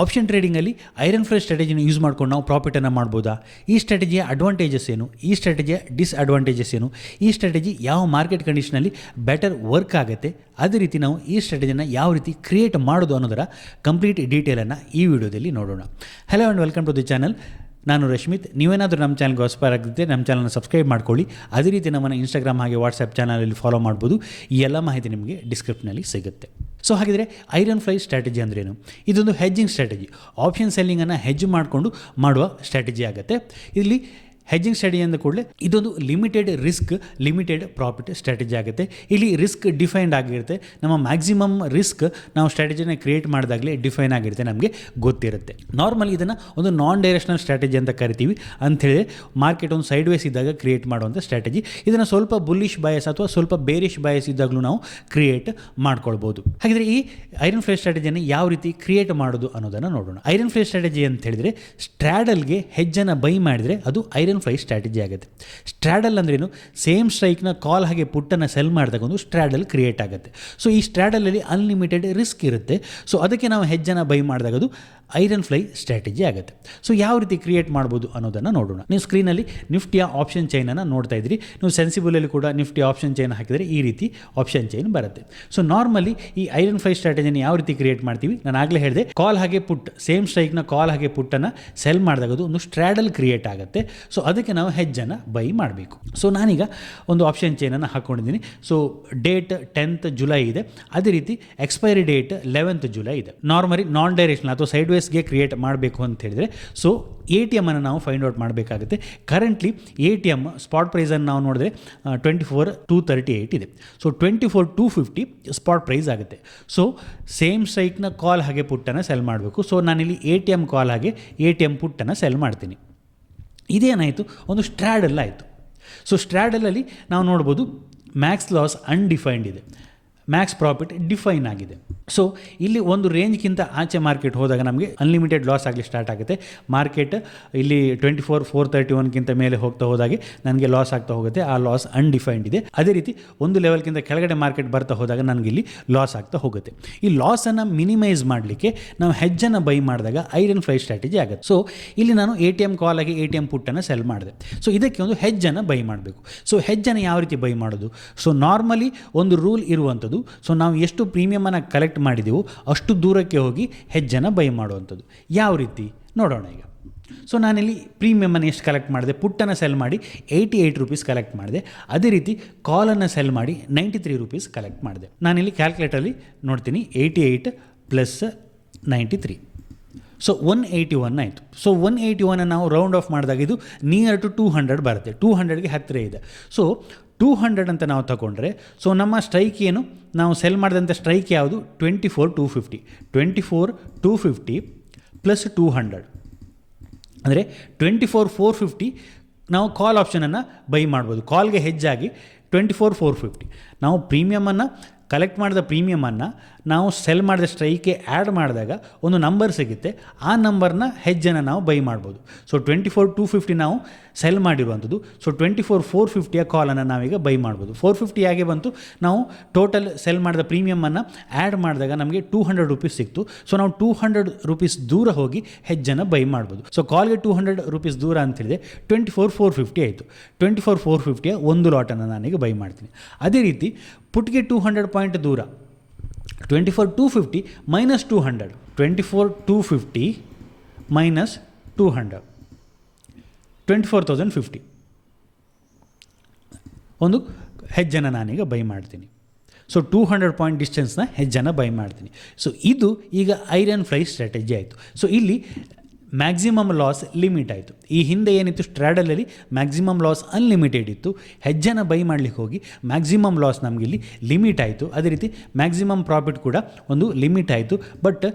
Option ಟ್ರೇಡಿಂಗಲ್ಲಿ iron fly ಸ್ಟ್ರಾಟಜಿನ use ಮಾಡ್ಕೊಂಡು ನಾವು ಪ್ರಾಫಿಟನ್ನು ಮಾಡ್ಬೋದಾ? ಈ ಸ್ಟ್ರಾಟಜಿಯ ಅಡ್ವಾಂಟೇಜಸ್ ಏನು? ಈ ಸ್ಟ್ರಾಟಜಿಯ ಡಿಸ್ಅಡ್ವಾಂಟೇಜಸ್ ಏನು? ಈ ಸ್ಟ್ರಾಟಜಿ ಯಾವ ಮಾರ್ಕೆಟ್ ಕಂಡೀಷನಲ್ಲಿ ಬೆಟರ್ ವರ್ಕ್ ಆಗುತ್ತೆ? ಅದೇ ರೀತಿ ನಾವು ಈ ಸ್ಟ್ರಾಟಜಿನ ಯಾವ ರೀತಿ ಕ್ರಿಯೇಟ್ ಮಾಡೋದು ಅನ್ನೋದರ ಕಂಪ್ಲೀಟ್ ಡೀಟೇಲನ್ನು ಈ ವಿಡಿಯೋದಲ್ಲಿ ನೋಡೋಣ. Hello and welcome to the channel ನಾನು ರಶ್ಮಿತ್. ನೀವೇನಾದರೂ ನಮ್ಮ ಚಾನಲ್ಗೆ ಹೊಸಪಾರ ಆಗಿದ್ದರೆ ನಮ್ಮ ಚಾನಲ್ನ ಸಬ್ಸ್ಕ್ರೈಬ್ ಮಾಡ್ಕೊಳ್ಳಿ. ಅದೇ ರೀತಿ ನಮ್ಮನ್ನು ಇನ್ಸ್ಟಾಗ್ರಾಮ್ ಹಾಗೆ ವಾಟ್ಸಪ್ ಚಾನಲಲ್ಲಿ ಫಾಲೋ ಮಾಡ್ಬೋದು. ಈ ಎಲ್ಲ ಮಾಹಿತಿ ನಿಮಗೆ ಡಿಸ್ಕ್ರಿಪ್ಷನಲ್ಲಿ ಸಿಗುತ್ತೆ. ಸೊ ಹಾಗಿದ್ರೆ ಐರನ್ ಫ್ಲೈ ಸ್ಟ್ರಾಟಜಿ ಅಂದ್ರೇನು? ಇದೊಂದು ಹೆಜ್ಜಿಂಗ್ ಸ್ಟ್ರಾಟಜಿ ಆಪ್ಷನ್ ಸೆಲ್ಲಿಂಗನ್ನು ಹೆಜ್ ಮಾಡಿಕೊಂಡು ಮಾಡುವ ಸ್ಟ್ರಾಟಜಿ ಆಗುತ್ತೆ. ಇಲ್ಲಿ ಹೆಜ್ಜಿಂಗ್ ಸ್ಟಡಿ ಅಂದ ಕೂಡಲೇ ಇದೊಂದು limited risk limited profit strategy ಆಗುತ್ತೆ. ಇಲ್ಲಿ ರಿಸ್ಕ್ ಡಿಫೈನ್ಡ್ ಆಗಿರುತ್ತೆ. ನಮ್ಮ ಮ್ಯಾಕ್ಸಿಮಮ್ ರಿಸ್ಕ್ ನಾವು ಸ್ಟ್ರಾಟಜಿನ ಕ್ರಿಯೇಟ್ ಮಾಡಿದಾಗಲೇ ಡಿಫೈನ್ ಆಗಿರುತ್ತೆ ನಮಗೆ ಗೊತ್ತಿರುತ್ತೆ. ನಾರ್ಮಲಿ ಇದನ್ನು ಒಂದು ನಾನ್ ಡೈರೆಕ್ಷನಲ್ ಸ್ಟ್ರಾಟಜಿ ಅಂತ ಕರಿತೀವಿ. ಅಂಥೇಳಿ ಮಾರ್ಕೆಟ್ ಒಂದು ಸೈಡ್ ವೇಸ್ ಇದ್ದಾಗ ಕ್ರಿಯೇಟ್ ಮಾಡುವಂಥ ಸ್ಟ್ರಾಟಜಿ ಇದನ್ನು ಸ್ವಲ್ಪ ಬುಲ್ಲಿಶ್ ಬಯಸ್ ಅಥವಾ ಸ್ವಲ್ಪ ಬೇರಿಶ್ ಬಯಸ್ ಇದ್ದಾಗಲೂ ನಾವು ಕ್ರಿಯೇಟ್ ಮಾಡ್ಕೊಳ್ಬೋದು. ಹಾಗಿದ್ರೆ ಈ ಐರನ್ ಫ್ಲೇ ಸ್ಟ್ರಾಟಜಿಯನ್ನು ಯಾವ ರೀತಿ ಕ್ರಿಯೇಟ್ ಮಾಡೋದು ಅನ್ನೋದನ್ನು ನೋಡೋಣ. ಐರನ್ ಫ್ಲೇ ಸ್ಟ್ರಾಟಜಿ ಅಂತ ಹೇಳಿದರೆ ಸ್ಟ್ರಾಡಲ್ಗೆ ಹೆಜ್ಜನ್ನು ಬೈ ಮಾಡಿದರೆ ಅದು ಐರನ್ ಫ್ಲೈ ಸ್ಟ್ರಾಟಜಿ ಆಗುತ್ತೆ. ಸ್ಟ್ರಾಡಲ್ ಅಂದ್ರೇನು ಸೇಮ್ ಸ್ಟ್ರೈಕ್ನ ಕಾಲ್ ಹಾಗೆ ಪುಟ್ಟನ್ನು ಸೆಲ್ ಮಾಡಿದಾಗ ಒಂದು ಸ್ಟ್ರಾಡಲ್ ಕ್ರಿಯೇಟ್ ಆಗುತ್ತೆ. ಸೊ ಈ ಸ್ಟ್ರಾಡಲಲ್ಲಿ ಅನ್ಲಿಮಿಟೆಡ್ ರಿಸ್ಕ್ ಇರುತ್ತೆ. ಸೊ ಅದಕ್ಕೆ ನಾವು ಹೆಜ್ಜನ ಬೈ ಮಾಡಿದಾಗ ಅದು ಐರನ್ ಫ್ಲೈ ಸ್ಟ್ರಾಟಜಿ ಆಗುತ್ತೆ. ಸೊ ಯಾವ ರೀತಿ ಕ್ರಿಯೇಟ್ ಮಾಡ್ಬೋದು ಅನ್ನೋದನ್ನು ನೋಡೋಣ. ನೀವು ಸ್ಕ್ರೀನಲ್ಲಿ ನಿಫ್ಟಿಯ ಆಪ್ಷನ್ ಚೈನನ್ನು ನೋಡ್ತಾ ಇದ್ದೀರಿ ನೀವು ಸೆನ್ಸಿಬಲಲ್ಲಿ ಕೂಡ ನಿಫ್ಟಿ ಆಪ್ಷನ್ ಚೈನ್ ಹಾಕಿದರೆ ಈ ರೀತಿ ಆಪ್ಷನ್ ಚೈನ್ ಬರುತ್ತೆ. ಸೊ ನಾರ್ಮಲಿ ಈ ಐರನ್ ಫ್ಲೈ ಸ್ಟ್ರಾಟಜಿನ ಯಾವ ರೀತಿ ಕ್ರಿಯೇಟ್ ಮಾಡ್ತೀವಿ? ನಾನು ಆಗಲೇ ಹೇಳಿದೆ ಕಾಲ್ ಹಾಗೆ ಪುಟ್ ಸೇಮ್ ಸ್ಟ್ರೈಕ್ನ ಕಾಲ್ ಹಾಗೆ ಪುಟ್ಟನ್ನು ಸೆಲ್ ಮಾಡಿದಾಗ ಅದು ಒಂದು ಸ್ಟ್ರಾಡಲ್ ಕ್ರಿಯೇಟ್ ಆಗುತ್ತೆ. ಸೊ ಅದಕ್ಕೆ ನಾವು ಹೆಜ್ಜನ್ನು ಬೈ ಮಾಡಬೇಕು. ಸೊ ನಾನೀಗ ಒಂದು ಆಪ್ಷನ್ ಚೈನನ್ನು ಹಾಕ್ಕೊಂಡಿದ್ದೀನಿ ಸೊ ಡೇಟ್ ಟೆಂತ್ ಜುಲೈ ಇದೆ. ಅದೇ ರೀತಿ ಎಕ್ಸ್ಪೈರಿ ಡೇಟ್ ಲೆವೆಂತ್ ಜುಲೈ ಇದೆ. ನಾರ್ಮಲಿ ನಾನ್ ಡೈರೆಕ್ಷನ್ ಅಥವಾ ಸೈಡ್ ವೇಸ್ಗೆ ಕ್ರಿಯೇಟ್ ಮಾಡಬೇಕು ಅಂತ ಹೇಳಿದರೆ ಸೊ ಎ ಟಿ ಎಮನ್ನು ನಾವು ಫೈಂಡ್ ಔಟ್ ಮಾಡಬೇಕಾಗುತ್ತೆ. Currently A T M spot ಪ್ರೈಸನ್ನು ನಾವು ನೋಡಿದ್ರೆ twenty four two thirty eight ಇದೆ. So twenty four two fifty spot price ಆಗುತ್ತೆ ಸೊ ಸೇಮ್ ಸ್ಟ್ರೈಕ್ನ ಕಾಲ್ ಹಾಗೆ ಪುಟ್ಟನ್ನು ಸೆಲ್ ಮಾಡಬೇಕು. ಸೊ ನಾನಿಲ್ಲಿ ಎ ಟಿ ಎಂ ಕಾಲ್ ಹಾಗೆ ಎ ಟಿ ಎಂ ಪುಟ್ಟನ್ನು ಸೆಲ್ ಮಾಡ್ತೀನಿ. ಇದೇನಾಯಿತು? ಒಂದು ಸ್ಟ್ರಾಡಲ್ ಆಯಿತು. ಸೊ ಸ್ಟ್ರಾಡಲಲ್ಲಿ ನಾವು ನೋಡ್ಬೋದು ಮ್ಯಾಕ್ಸ್ ಲಾಸ್ ಅನ್ಡಿಫೈನ್ಡ್ ಇದೆ. ಮ್ಯಾಕ್ಸ್ ಪ್ರಾಫಿಟ್ ಡಿಫೈನ್ ಆಗಿದೆ. ಸೊ ಇಲ್ಲಿ ಒಂದು ರೇಂಜ್ಗಿಂತ ಆಚೆ ಮಾರ್ಕೆಟ್ ಹೋದಾಗ ನಮಗೆ ಅನ್ಲಿಮಿಟೆಡ್ ಲಾಸ್ ಆಗಲಿ ಸ್ಟಾರ್ಟ್ ಆಗುತ್ತೆ. ಮಾರ್ಕೆಟ್ ಇಲ್ಲಿ ಟ್ವೆಂಟಿ ಫೋರ್ ಫೋರ್ ತರ್ಟಿ ಒನ್ಗಿಂತ ಮೇಲೆ ಹೋಗ್ತಾ ಹೋದಾಗೆ ನನಗೆ ಲಾಸ್ ಆಗ್ತಾ ಹೋಗುತ್ತೆ. ಆ ಲಾಸ್ ಅನ್ಡಿಫೈನ್ಡ್ ಇದೆ. ಅದೇ ರೀತಿ ಒಂದು ಲೆವೆಲ್ಗಿಂತ ಕೆಳಗಡೆ ಮಾರ್ಕೆಟ್ ಬರ್ತಾ ಹೋದಾಗ ನನಗೆ ಇಲ್ಲಿ ಲಾಸ್ ಆಗ್ತಾ ಹೋಗುತ್ತೆ. ಈ ಲಾಸನ್ನು ಮಿನಿಮೈಸ್ ಮಾಡಲಿಕ್ಕೆ ನಾವು ಹೆಜ್ಜನ್ನು ಬೈ ಮಾಡಿದಾಗ ಐರನ್ ಫ್ಲೈ ಸ್ಟ್ರಾಟಜಿ ಆಗುತ್ತೆ. ಸೊ ಇಲ್ಲಿ ನಾನು ಎ ಟಿ ಎಂ ಕಾಲ್ ಆಗಿ ಎ ಟಿ ಎಂ ಪುಟ್ಟನ್ನು ಸೆಲ್ ಮಾಡಿದೆ. ಸೊ ಇದಕ್ಕೆ ಒಂದು ಹೆಜ್ಜನ್ನು ಬೈ ಮಾಡಬೇಕು. ಸೊ ಹೆಜ್ಜನ್ನು ಯಾವ ರೀತಿ ಬೈ ಮಾಡೋದು? ಸೊ ನಾರ್ಮಲಿ ಒಂದು ರೂಲ್ ಇರುವಂಥದ್ದು ಸೊ ನಾವು ಎಷ್ಟು ಪ್ರೀಮಿಯಮನ್ನು ಕಲೆಕ್ಟ್ ಮಾಡಿದೆವು ಅಷ್ಟು ದೂರಕ್ಕೆ ಹೋಗಿ ಹೆಜ್ಜನ ಬೈ ಮಾಡುವಂಥದ್ದು. ಯಾವ ರೀತಿ? ನೋಡೋಣ ಈಗ. ಸೊ ನಾನಿಲ್ಲಿ ಪ್ರೀಮಿಯಮನ್ನು ಎಷ್ಟು ಕಲೆಕ್ಟ್ ಮಾಡಿದೆ? ಪುಟ್ಟನ್ನು ಸೆಲ್ ಮಾಡಿ ಏಯ್ಟಿ ಏಯ್ಟ್ ರುಪೀಸ್ ಕಲೆಕ್ಟ್ ಮಾಡಿದೆ. ಅದೇ ರೀತಿ ಕಾಲನ್ನು ಸೆಲ್ ಮಾಡಿ ನೈಂಟಿ ತ್ರೀ ರುಪೀಸ್ ಕಲೆಕ್ಟ್ ಮಾಡಿದೆ. ನಾನಿಲ್ಲಿ ಕ್ಯಾಲ್ಕುಲೇಟರಲ್ಲಿ ನೋಡ್ತೀನಿ eighty eight plus ninety three so one eighty one ಆಯಿತು. ಸೊ ಒನ್ ಏಯ್ಟಿ ಒನ್ನ ನಾವು ರೌಂಡ್ ಆಫ್ ಮಾಡಿದಾಗ ಇದು ನಿಯರ್ ಟು ಟೂ ಹಂಡ್ರೆಡ್ ಬರುತ್ತೆ. ಟೂ ಹಂಡ್ರೆಡ್ಗೆ ಹತ್ತಿರ ಇದೆ. ಸೊ ಟೂ ಹಂಡ್ರೆಡ್ ಅಂತ ನಾವು ತಗೊಂಡ್ರೆ ಸೊ ನಮ್ಮ ಸ್ಟ್ರೈಕ್ ಏನು? ನಾವು ಸೆಲ್ ಮಾಡಿದಂಥ ಸ್ಟ್ರೈಕ್ ಯಾವುದು? Twenty four two fifty twenty four two fifty plus two hundred ಅಂದರೆ ಟ್ವೆಂಟಿ ಫೋರ್ ಫೋರ್ ಫಿಫ್ಟಿ ನಾವು ಕಾಲ್ ಆಪ್ಷನನ್ನು ಬೈ ಮಾಡ್ಬೋದು. ಕಾಲ್ಗೆ ಹೆಜ್ಜಾಗಿ ಟ್ವೆಂಟಿ ಫೋರ್ ಫೋರ್ ಫಿಫ್ಟಿ ನಾವು ಪ್ರೀಮಿಯಮನ್ನು ಕಲೆಕ್ಟ್ ಮಾಡಿದ ಪ್ರೀಮಿಯಮನ್ನು ನಾವು ಸೆಲ್ ಮಾಡಿದ ಸ್ಟ್ರೈಕ್ಗೆ ಆ್ಯಡ್ ಮಾಡಿದಾಗ ಒಂದು ನಂಬರ್ ಸಿಗುತ್ತೆ. ಆ ನಂಬರ್ನ ಹೆಜ್ಜನ್ನು ನಾವು ಬೈ ಮಾಡ್ಬೋದು. So twenty four two fifty ನಾವು ಸೆಲ್ ಮಾಡಿರುವಂಥದ್ದು. ಸೊ ಟ್ವೆಂಟಿ ಫೋರ್ ಫೋರ್ ಫಿಫ್ಟಿಯ ಕಾಲನ್ನು ನಾವೀಗ ಬೈ ಮಾಡ್ಬೋದು. ಫೋರ್ ಫಿಫ್ಟಿ ಹಾಗೆ ಬಂತು. ನಾವು ಟೋಟಲ್ ಸೆಲ್ ಮಾಡಿದ ಪ್ರೀಮಿಯಮನ್ನು ಆ್ಯಡ್ ಮಾಡಿದಾಗ ನಮಗೆ ಟೂ ಹಂಡ್ರೆಡ್ ರುಪೀಸ್ ಸಿಕ್ತು. ಸೊ ನಾವು ಟೂ ಹಂಡ್ರೆಡ್ ರುಪೀಸ್ ದೂರ ಹೋಗಿ ಹೆಜ್ಜನ್ನು ಬೈ ಮಾಡ್ಬೋದು. ಸೊ ಕಾಲ್ಗೆ ಟೂ ಹಂಡ್ರೆಡ್ ರುಪೀಸ್ ದೂರ ಅಂತ ಹೇಳಿದೆ ಟ್ವೆಂಟಿ ಫೋರ್ ಫೋರ್ ಫಿಫ್ಟಿ ಆಯಿತು. ಟ್ವೆಂಟಿ ಫೋರ್ ಫೋರ್ ಫಿಫ್ಟಿಯ ಒಂದು ಲಾಟನ್ನು ನಾನೀಗ ಬೈ ಮಾಡ್ತೀನಿ. ಅದೇ ರೀತಿ ಪುಟ್ಗೆ ಟೂ ಹಂಡ್ರೆಡ್ ಪಾಯಿಂಟ್ ದೂರ. Twenty four two fifty minus two hundred twenty four two fifty minus two hundred twenty four thousand fifty ಒಂದು ಹೆಜ್ಜನ ನಾನೀಗ ಬೈ ಮಾಡ್ತೀನಿ. ಸೊ ಟೂ ಹಂಡ್ರೆಡ್ ಪಾಯಿಂಟ್ ಡಿಸ್ಟೆನ್ಸ್ನ ಹೆಜ್ಜನ ಬೈ ಮಾಡ್ತೀನಿ. ಸೊ ಇದು ಈಗ ಐರನ್ ಫ್ಲೈ ಸ್ಟ್ರಾಟಜಿ ಆಯಿತು. ಸೊ ಇಲ್ಲಿ ಮ್ಯಾಕ್ಸಿಮಮ್ ಲಾಸ್ ಲಿಮಿಟ್ ಆಯಿತು. ಈ ಹಿಂದೆ ಏನಿತ್ತು ಸ್ಟ್ರಾಡಲಲ್ಲಿ ಮ್ಯಾಕ್ಸಿಮಮ್ ಲಾಸ್ ಅನ್ಲಿಮಿಟೆಡ್ ಇತ್ತು. ಹೆಜ್ಜನ ಬೈ ಮಾಡಲಿಕ್ಕೆ ಹೋಗಿ ಮ್ಯಾಕ್ಸಿಮಮ್ ಲಾಸ್ ನಮಗೆ ಇಲ್ಲಿ ಲಿಮಿಟ್ ಆಯಿತು. ಅದೇ ರೀತಿ ಮ್ಯಾಕ್ಸಿಮಮ್ ಪ್ರಾಫಿಟ್ ಕೂಡ ಒಂದು ಲಿಮಿಟ್ ಆಯಿತು. ಬಟ್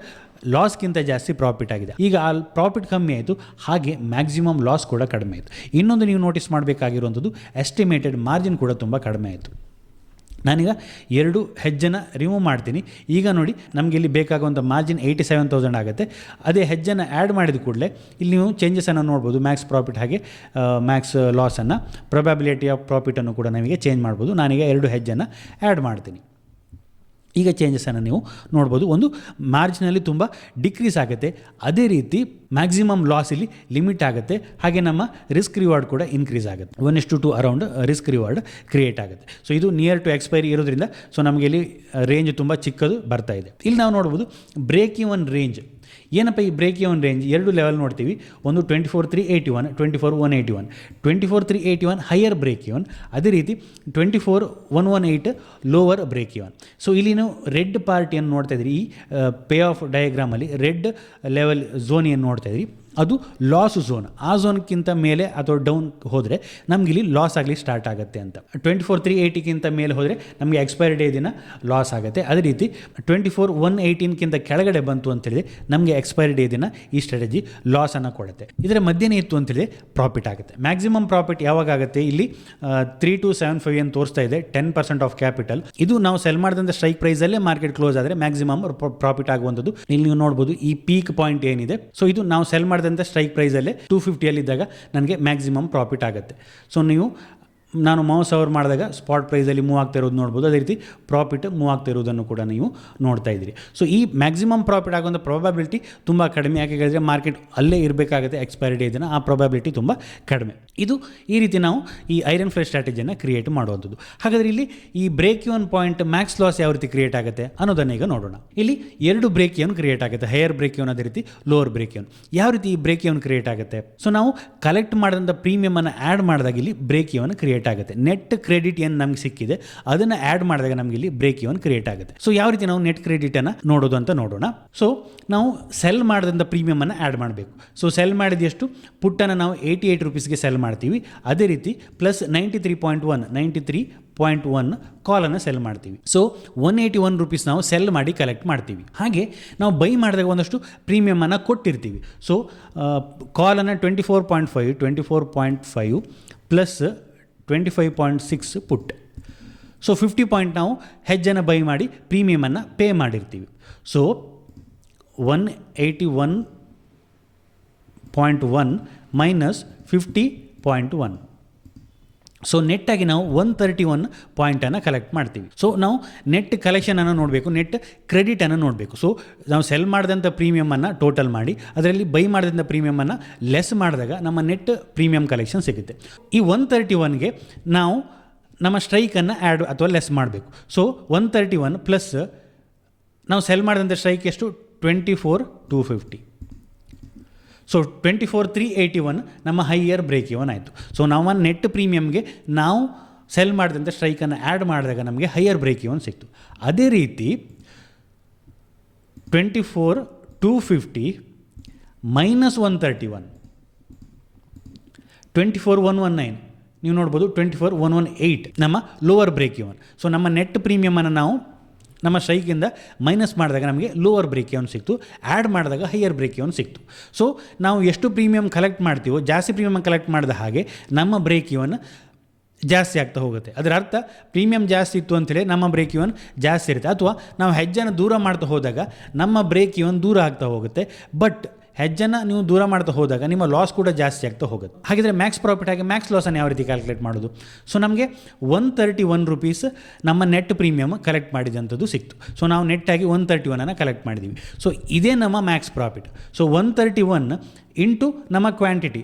ಲಾಸ್ಗಿಂತ ಜಾಸ್ತಿ ಪ್ರಾಫಿಟ್ ಆಗಿದೆ. ಈಗ ಆ ಪ್ರಾಫಿಟ್ ಕಮ್ಮಿ ಆಯಿತು. ಹಾಗೆ ಮ್ಯಾಕ್ಸಿಮಮ್ ಲಾಸ್ ಕೂಡ ಕಡಿಮೆ ಆಯಿತು. ಇನ್ನೊಂದು ನೀವು ನೋಟಿಸ್ ಮಾಡಬೇಕಾಗಿರುವಂಥದ್ದು ಎಸ್ಟಿಮೇಟೆಡ್ ಮಾರ್ಜಿನ್ ಕೂಡ ತುಂಬ ಕಡಿಮೆ ಆಯಿತು. ನಾನೀಗ ಎರಡು ಹೆಜ್ಜೆನ ರಿಮೂವ್ ಮಾಡ್ತೀನಿ. ಈಗ ನೋಡಿ, ನಮಗೆ ಇಲ್ಲಿ ಬೇಕಾಗುವಂಥ ಮಾರ್ಜಿನ್ ಏಯ್ಟಿ ಸೆವೆನ್ ತೌಸಂಡ್ ಆಗುತ್ತೆ. ಅದೇ ಹೆಜ್ಜೆನ ಆ್ಯಡ್ ಮಾಡಿದ ಕೂಡಲೇ ಇಲ್ಲಿ ನೀವು ಚೇಂಜಸನ್ನು ನೋಡ್ಬೋದು. ಮ್ಯಾಕ್ಸ್ ಪ್ರಾಫಿಟ್ ಹಾಗೆ ಮ್ಯಾಕ್ಸ್ ಲಾಸನ್ನು ಪ್ರೊಬ್ಯಾಬಿಲಿಟಿ ಆಫ್ ಪ್ರಾಫಿಟನ್ನು ಕೂಡ ನಮಗೆ ಚೇಂಜ್ ಮಾಡ್ಬೋದು. ನಾನೀಗ ಎರಡು ಹೆಜ್ಜೆನ ಆ್ಯಡ್ ಮಾಡ್ತೀನಿ. ಈಗ ಚೇಂಜಸನ್ನು ನೀವು ನೋಡ್ಬೋದು. ಒಂದು ಮಾರ್ಜಿನಲ್ಲಿ ತುಂಬ ಡಿಕ್ರೀಸ್ ಆಗುತ್ತೆ. ಅದೇ ರೀತಿ ಮ್ಯಾಕ್ಸಿಮಮ್ ಲಾಸ್ ಇಲ್ಲಿ ಲಿಮಿಟ್ ಆಗುತ್ತೆ. ಹಾಗೆ ನಮ್ಮ ರಿಸ್ಕ್ ರಿವಾರ್ಡ್ ಕೂಡ ಇನ್ಕ್ರೀಸ್ ಆಗುತ್ತೆ. One is to two around risk reward create ಆಗುತ್ತೆ. ಸೊ ಇದು ನಿಯರ್ ಟು ಎಕ್ಸ್ಪೈರಿ ಇರೋದ್ರಿಂದ ಸೊ ನಮಗೆ ಇಲ್ಲಿ ರೇಂಜ್ ತುಂಬ ಚಿಕ್ಕದು ಬರ್ತಾ ಇದೆ. ಇಲ್ಲಿ ನಾವು ನೋಡ್ಬೋದು ಬ್ರೇಕ್ ಇವನ್ ರೇಂಜ್ ಏನಪ್ಪ ಈ ಬ್ರೇಕ್ ಇವನ್ ರೇಂಜ್ ಎರಡು ಲೆವೆಲ್ ನೋಡ್ತೀವಿ. ಒಂದು twenty four three eighty one twenty four one eighty one twenty four three eighty one higher break even ಅದೇ ರೀತಿ twenty four one one eight lower break even so ಇಲ್ಲಿ ನೀವು red ಪಾರ್ಟಿಯನ್ನು ನೋಡ್ತಾ ಇದ್ರಿ ಈ ಪೇ ಆಫ್ ಡಯಾಗ್ರಾಮಲ್ಲಿ ರೆಡ್ ಲೆವೆಲ್ ಝೋನಿಯನ್ನು ನೋಡ್ತಾ ಇದ್ರಿ ಅದು ಲಾಸ್ ಝೋನ್ ಆ ಝೋನ್ಗಿಂತ ಮೇಲೆ ಅಥವಾ ಡೌನ್ ಹೋದರೆ ನಮ್ಗೆ ಇಲ್ಲಿ ಲಾಸ್ ಆಗಲಿ ಸ್ಟಾರ್ಟ್ ಆಗುತ್ತೆ ಅಂತ. ಟ್ವೆಂಟಿ ಫೋರ್ ತ್ರೀ ಏಯ್ಟಿಗಿಂತ ಮೇಲೆ ಹೋದರೆ ನಮಗೆ ಎಕ್ಸ್ಪೈರಿ ಡೇ ದಿನ ಲಾಸ್ ಆಗುತ್ತೆ. ಅದೇ ರೀತಿ ಟ್ವೆಂಟಿ ಫೋರ್ ಒನ್ ಏಯ್ಟೀನ್ಗಿಂತ ಕೆಳಗಡೆ ಬಂತು ಅಂತೇಳಿದ್ರೆ ನಮಗೆ ಎಕ್ಸ್ಪೈರಿ ಡೇ ದಿನ ಈ ಸ್ಟ್ರಾಟಜಿ ಲಾಸನ್ನು ಕೊಡುತ್ತೆ. ಇದರ ಮಧ್ಯನೇ ಇತ್ತು ಅಂತೇಳಿದ್ರೆ ಪ್ರಾಫಿಟ್ ಆಗುತ್ತೆ. ಮ್ಯಾಕ್ಸಿಮಮ್ ಪ್ರಾಫಿಟ್ ಯಾವಾಗ ಆಗುತ್ತೆ? ಇಲ್ಲಿ ತ್ರೀ ಟು ಸೆವೆನ್ ಫೈವ್ ಏನು ತೋರಿಸ್ತಾ ಇದೆ ಟೆನ್ ಪರ್ಸೆಂಟ್ ಆಫ್ ಕ್ಯಾಪಿಟಲ್ ಇದು ನಾವು ಸೆಲ್ ಮಾಡಿದಂಥ ಸ್ಟ್ರೈಕ್ ಪ್ರೈಸಲ್ಲೇ ಮಾರ್ಕೆಟ್ ಕ್ಲೋಸ್ ಆದರೆ ಮ್ಯಾಕ್ಸಿಮಮ್ ಪ್ರಾಫಿಟ್ ಆಗುವಂಥದ್ದು. ಇಲ್ಲಿ ನೀವು ನೋಡ್ಬೋದು ಈ ಪೀಕ್ ಪಾಯಿಂಟ್ ಏನಿದೆ. ಸೊ ಇದು ನಾವು ಸೆಲ್ ಮಾಡಿದಂಥ ಸ್ಟ್ರೈಕ್ ಪ್ರೈಸಲ್ಲೇ ಟೂ ಫಿಫ್ಟಿಯಲ್ಲಿ ಇದ್ದಾಗ ನನಗೆ ಮ್ಯಾಕ್ಸಿಮಮ್ ಪ್ರಾಫಿಟ್ ಆಗುತ್ತೆ. ಸೊ ನೀವು ನಾನು ಮೌಸ್ ಅವರ್ ಮಾಡಿದಾಗ ಸ್ಪಾಟ್ ಪ್ರೈಸಲ್ಲಿ ಮೂವ್ ಆಗ್ತಾ ಇರೋದು ನೋಡ್ಬೋದು. ಅದೇ ರೀತಿ ಪ್ರಾಫಿಟ್ ಮೂವ್ ಆಗ್ತಾ ಇರೋದನ್ನು ಕೂಡ ನೀವು ನೋಡ್ತಾ ಇದ್ದೀರಿ. ಸೊ ಈ ಮ್ಯಾಕ್ಸಿಮಮ್ ಪ್ರಾಫಿಟ್ ಆಗುವಂಥ ಪ್ರಾಬಿಲಿಟಿ ತುಂಬ ಕಡಿಮೆ. ಯಾಕೆ ಹೇಳಿದ್ರೆ ಮಾರ್ಕೆಟ್ ಅಲ್ಲೇ ಇರಬೇಕಾಗುತ್ತೆ ಎಕ್ಸ್ಪೈರಿ ಡೇ ದಿನ ಆ ಪ್ರೊಬಾಬಿಲಿಟಿ ತುಂಬ ಕಡಿಮೆ. ಇದು ಈ ರೀತಿ ನಾವು ಈ ಐರನ್ ಫ್ಲೈ ಸ್ಟ್ರಾಟಜಿಯನ್ನು ಕ್ರಿಯೇಟ್ ಮಾಡುವಂಥದ್ದು. ಹಾಗಾದರೆ ಇಲ್ಲಿ ಈ break even point max loss ಯಾವ ರೀತಿ ಕ್ರಿಯೇಟ್ ಆಗುತ್ತೆ ಅನ್ನೋದನ್ನ ಈಗ ನೋಡೋಣ. ಇಲ್ಲಿ ಎರಡು ಬ್ರೇಕ್ ಇವನ್ ಕ್ರಿಯೇಟ್ ಆಗುತ್ತೆ. ಹೈಯರ್ ಬ್ರೇಕ್ ಇವನ್ ಅದೇ ರೀತಿ ಲೋವರ್ ಬ್ರೇಕ್ ಇವನ್ ಯಾವ ರೀತಿ ಈ ಬ್ರೇಕ್ ಇವನ್ ಕ್ರಿಯೇಟ್ ಆಗುತ್ತೆ? ಸೊ ನಾವು ಕಲೆಕ್ಟ್ ಮಾಡಿದಂಥ ಪ್ರೀಮಿಯಮ್ ಅನ್ನು ಆ್ಯಡ್ ಮಾಡಿದಾಗ ಇಲ್ಲಿ ಬ್ರೇಕ್ ಇವನ್ ಕ್ರಿಯೇಟ್ ಆಗುತ್ತೆ. ನೆಟ್ ಕ್ರೆಡಿಟ್ ಏನು ನಮ್ಗೆ ಸಿಕ್ಕಿದೆ, ಅದನ್ನು ಆ್ಯಡ್ ಮಾಡಿದಾಗ ನಮಗೆ ಇಲ್ಲಿ ಬ್ರೇಕ್ ಇವನ್ ಕ್ರಿಯೇಟ್ ಆಗುತ್ತೆ. ಸೊ ಯಾವ ರೀತಿ ನಾವು ನೆಟ್ ಕ್ರೆಡಿಟನ್ನು ನೋಡೋದು ಅಂತ ನೋಡೋಣ. ಸೊ ನಾವು ಸೆಲ್ ಮಾಡಿದಂಥ ಪ್ರೀಮಿಯಮನ್ನು ಆ್ಯಡ್ ಮಾಡಬೇಕು. ಸೊ ಸೆಲ್ ಮಾಡಿದಷ್ಟು ಪುಟ್ಟನ್ನು ನಾವು ಏಯ್ಟಿ ಏಯ್ಟ್ ರುಪೀಸ್ಗೆ ಸೆಲ್ ಮಾಡ್ತೀವಿ. ಅದೇ ರೀತಿ plus ninety three point one ninety three point one ಕಾಲನ್ನು ಸೆಲ್ ಮಾಡ್ತೀವಿ. So one eighty one rupees ನಾವು ಸೆಲ್ ಮಾಡಿ ಕಲೆಕ್ಟ್ ಮಾಡ್ತೀವಿ. ಹಾಗೆ ನಾವು ಬೈ ಮಾಡಿದಾಗ ಒಂದಷ್ಟು ಪ್ರೀಮಿಯಮನ್ನು ಕೊಟ್ಟಿರ್ತೀವಿ. ಸೊ ಕಾಲನ್ನು twenty four point five twenty four point five plus twenty five point six put so fifty point ನಾವು ಹೆಜ್ಜನ್ನು ಬೈ ಮಾಡಿ ಪ್ರೀಮಿಯಮನ್ನು ಪೇ ಮಾಡಿರ್ತೀವಿ. So one eighty one point one minus fifty point one so ನೆಟ್ಟಾಗಿ ನಾವು one thirty one ಪಾಯಿಂಟನ್ನು collect ಮಾಡ್ತೀವಿ. So ನಾವು net ಕಲೆಕ್ಷನನ್ನು ನೋಡಬೇಕು ನೆಟ್ ಕ್ರೆಡಿಟನ್ನು ನೋಡಬೇಕು. ಸೊ ನಾವು ಸೆಲ್ ಮಾಡಿದಂಥ ಪ್ರೀಮಿಯಮನ್ನು ಟೋಟಲ್ ಮಾಡಿ, ಅದರಲ್ಲಿ ಬೈ ಮಾಡಿದಂಥ ಪ್ರೀಮಿಯಮನ್ನು ಲೆಸ್ ಮಾಡಿದಾಗ ನಮ್ಮ ನೆಟ್ ಪ್ರೀಮಿಯಮ್ ಕಲೆಕ್ಷನ್ ಸಿಗುತ್ತೆ. ಈ ಒನ್ ತರ್ಟಿ ಒನ್ಗೆ ನಾವು ನಮ್ಮ ಸ್ಟ್ರೈಕನ್ನು ಆ್ಯಡ್ ಅಥವಾ ಲೆಸ್ ಮಾಡಬೇಕು. So one thirty one plus ನಾವು ಸೆಲ್ ಮಾಡಿದಂಥ ಸ್ಟ್ರೈಕ್ ಎಷ್ಟು? Twenty four two fifty so twenty four three eighty one ನಮ್ಮ ಹೈಯರ್ ಬ್ರೇಕ್ ಇವನ್ ಆಯಿತು. ಸೊ ನಾವು ನೆಟ್ ಪ್ರೀಮಿಯಮ್ಗೆ ನಾವು ಸೆಲ್ ಮಾಡಿದಂಥ ಸ್ಟ್ರೈಕನ್ನು ಆ್ಯಡ್ ಮಾಡಿದಾಗ ನಮಗೆ ಹೈಯರ್ ಬ್ರೇಕ್ ಇವನ್ ಸಿಕ್ತು. ಅದೇ ರೀತಿ twenty four two fifty minus one thirty one twenty four one one nine ನೀವು ನೋಡ್ಬೋದು twenty four one one eight ನಮ್ಮ ಲೋವರ್ ಬ್ರೇಕ್ ಇವನ್ ಸೊ ನಮ್ಮ ನೆಟ್ ಪ್ರೀಮಿಯಮನ್ನು ನಾವು ನಮ್ಮ ಸ್ಟ್ರೈಕಿಂದ ಮೈನಸ್ ಮಾಡಿದಾಗ ನಮಗೆ ಲೋವರ್ ಬ್ರೇಕ್ ಇವನ್ ಸಿಕ್ತು? ಆ್ಯಡ್ ಮಾಡಿದಾಗ ಹೈಯರ್ ಬ್ರೇಕ್ ಇವನ್ ಸಿಕ್ತು? ಸೊ ನಾವು ಎಷ್ಟು ಪ್ರೀಮಿಯಂ ಕಲೆಕ್ಟ್ ಮಾಡ್ತೀವೋ, ಜಾಸ್ತಿ ಪ್ರೀಮಿಯಂ ಕಲೆಕ್ಟ್ ಮಾಡಿದ ಹಾಗೆ ನಮ್ಮ ಬ್ರೇಕ್ ಇವನ್ ಜಾಸ್ತಿ ಆಗ್ತಾ ಹೋಗುತ್ತೆ. ಅದರ ಅರ್ಥ ಪ್ರೀಮಿಯಂ ಜಾಸ್ತಿ ಇತ್ತು ಅಂತೇಳಿ ನಮ್ಮ ಬ್ರೇಕ್ ಇವನ್ ಜಾಸ್ತಿ ಇರುತ್ತೆ. ಅಥವಾ ನಾವು ಹೆಜ್ಜೆನ ದೂರ ಮಾಡ್ತಾ ಹೋದಾಗ ನಮ್ಮ ಬ್ರೇಕ್ ಇವನ್ ದೂರ ಆಗ್ತಾ ಹೋಗುತ್ತೆ. ಬಟ್ ಹೆಜ್ಜನ್ನು ನೀವು ದೂರ ಮಾಡ್ತಾ ಹೋದಾಗ ನಿಮ್ಮ ಲಾಸ್ ಕೂಡ ಜಾಸ್ತಿ ಆಗ್ತಾ ಹೋಗುತ್ತೆ. ಹಾಗಿದ್ರೆ ಮ್ಯಾಕ್ಸ್ ಪ್ರಾಫಿಟ್ ಆಗಿ ಮ್ಯಾಕ್ಸ್ ಲಾಸನ್ನು ಯಾವ ರೀತಿ ಕ್ಯಾಲ್ಕುಲೇಟ್ ಮಾಡೋದು? ಸೊ ನಮಗೆ ಒನ್ ತರ್ಟಿ ಒನ್ ರುಪೀಸ್ ನಮ್ಮ ನೆಟ್ ಪ್ರೀಮಿಯಮ್ ಕಲೆಕ್ಟ್ ಮಾಡಿದಂಥದ್ದು ಸಿಕ್ತು. ಸೊ ನಾವು ನೆಟ್ಟಾಗಿ ಒನ್ ತರ್ಟಿ ಒನ್ನನ್ನು ಕಲೆಕ್ಟ್ ಮಾಡಿದ್ದೀವಿ ಸೊ ಇದೇ ನಮ್ಮ max profit so one thirty one into ನಮ್ಮ ಕ್ವಾಂಟಿಟಿ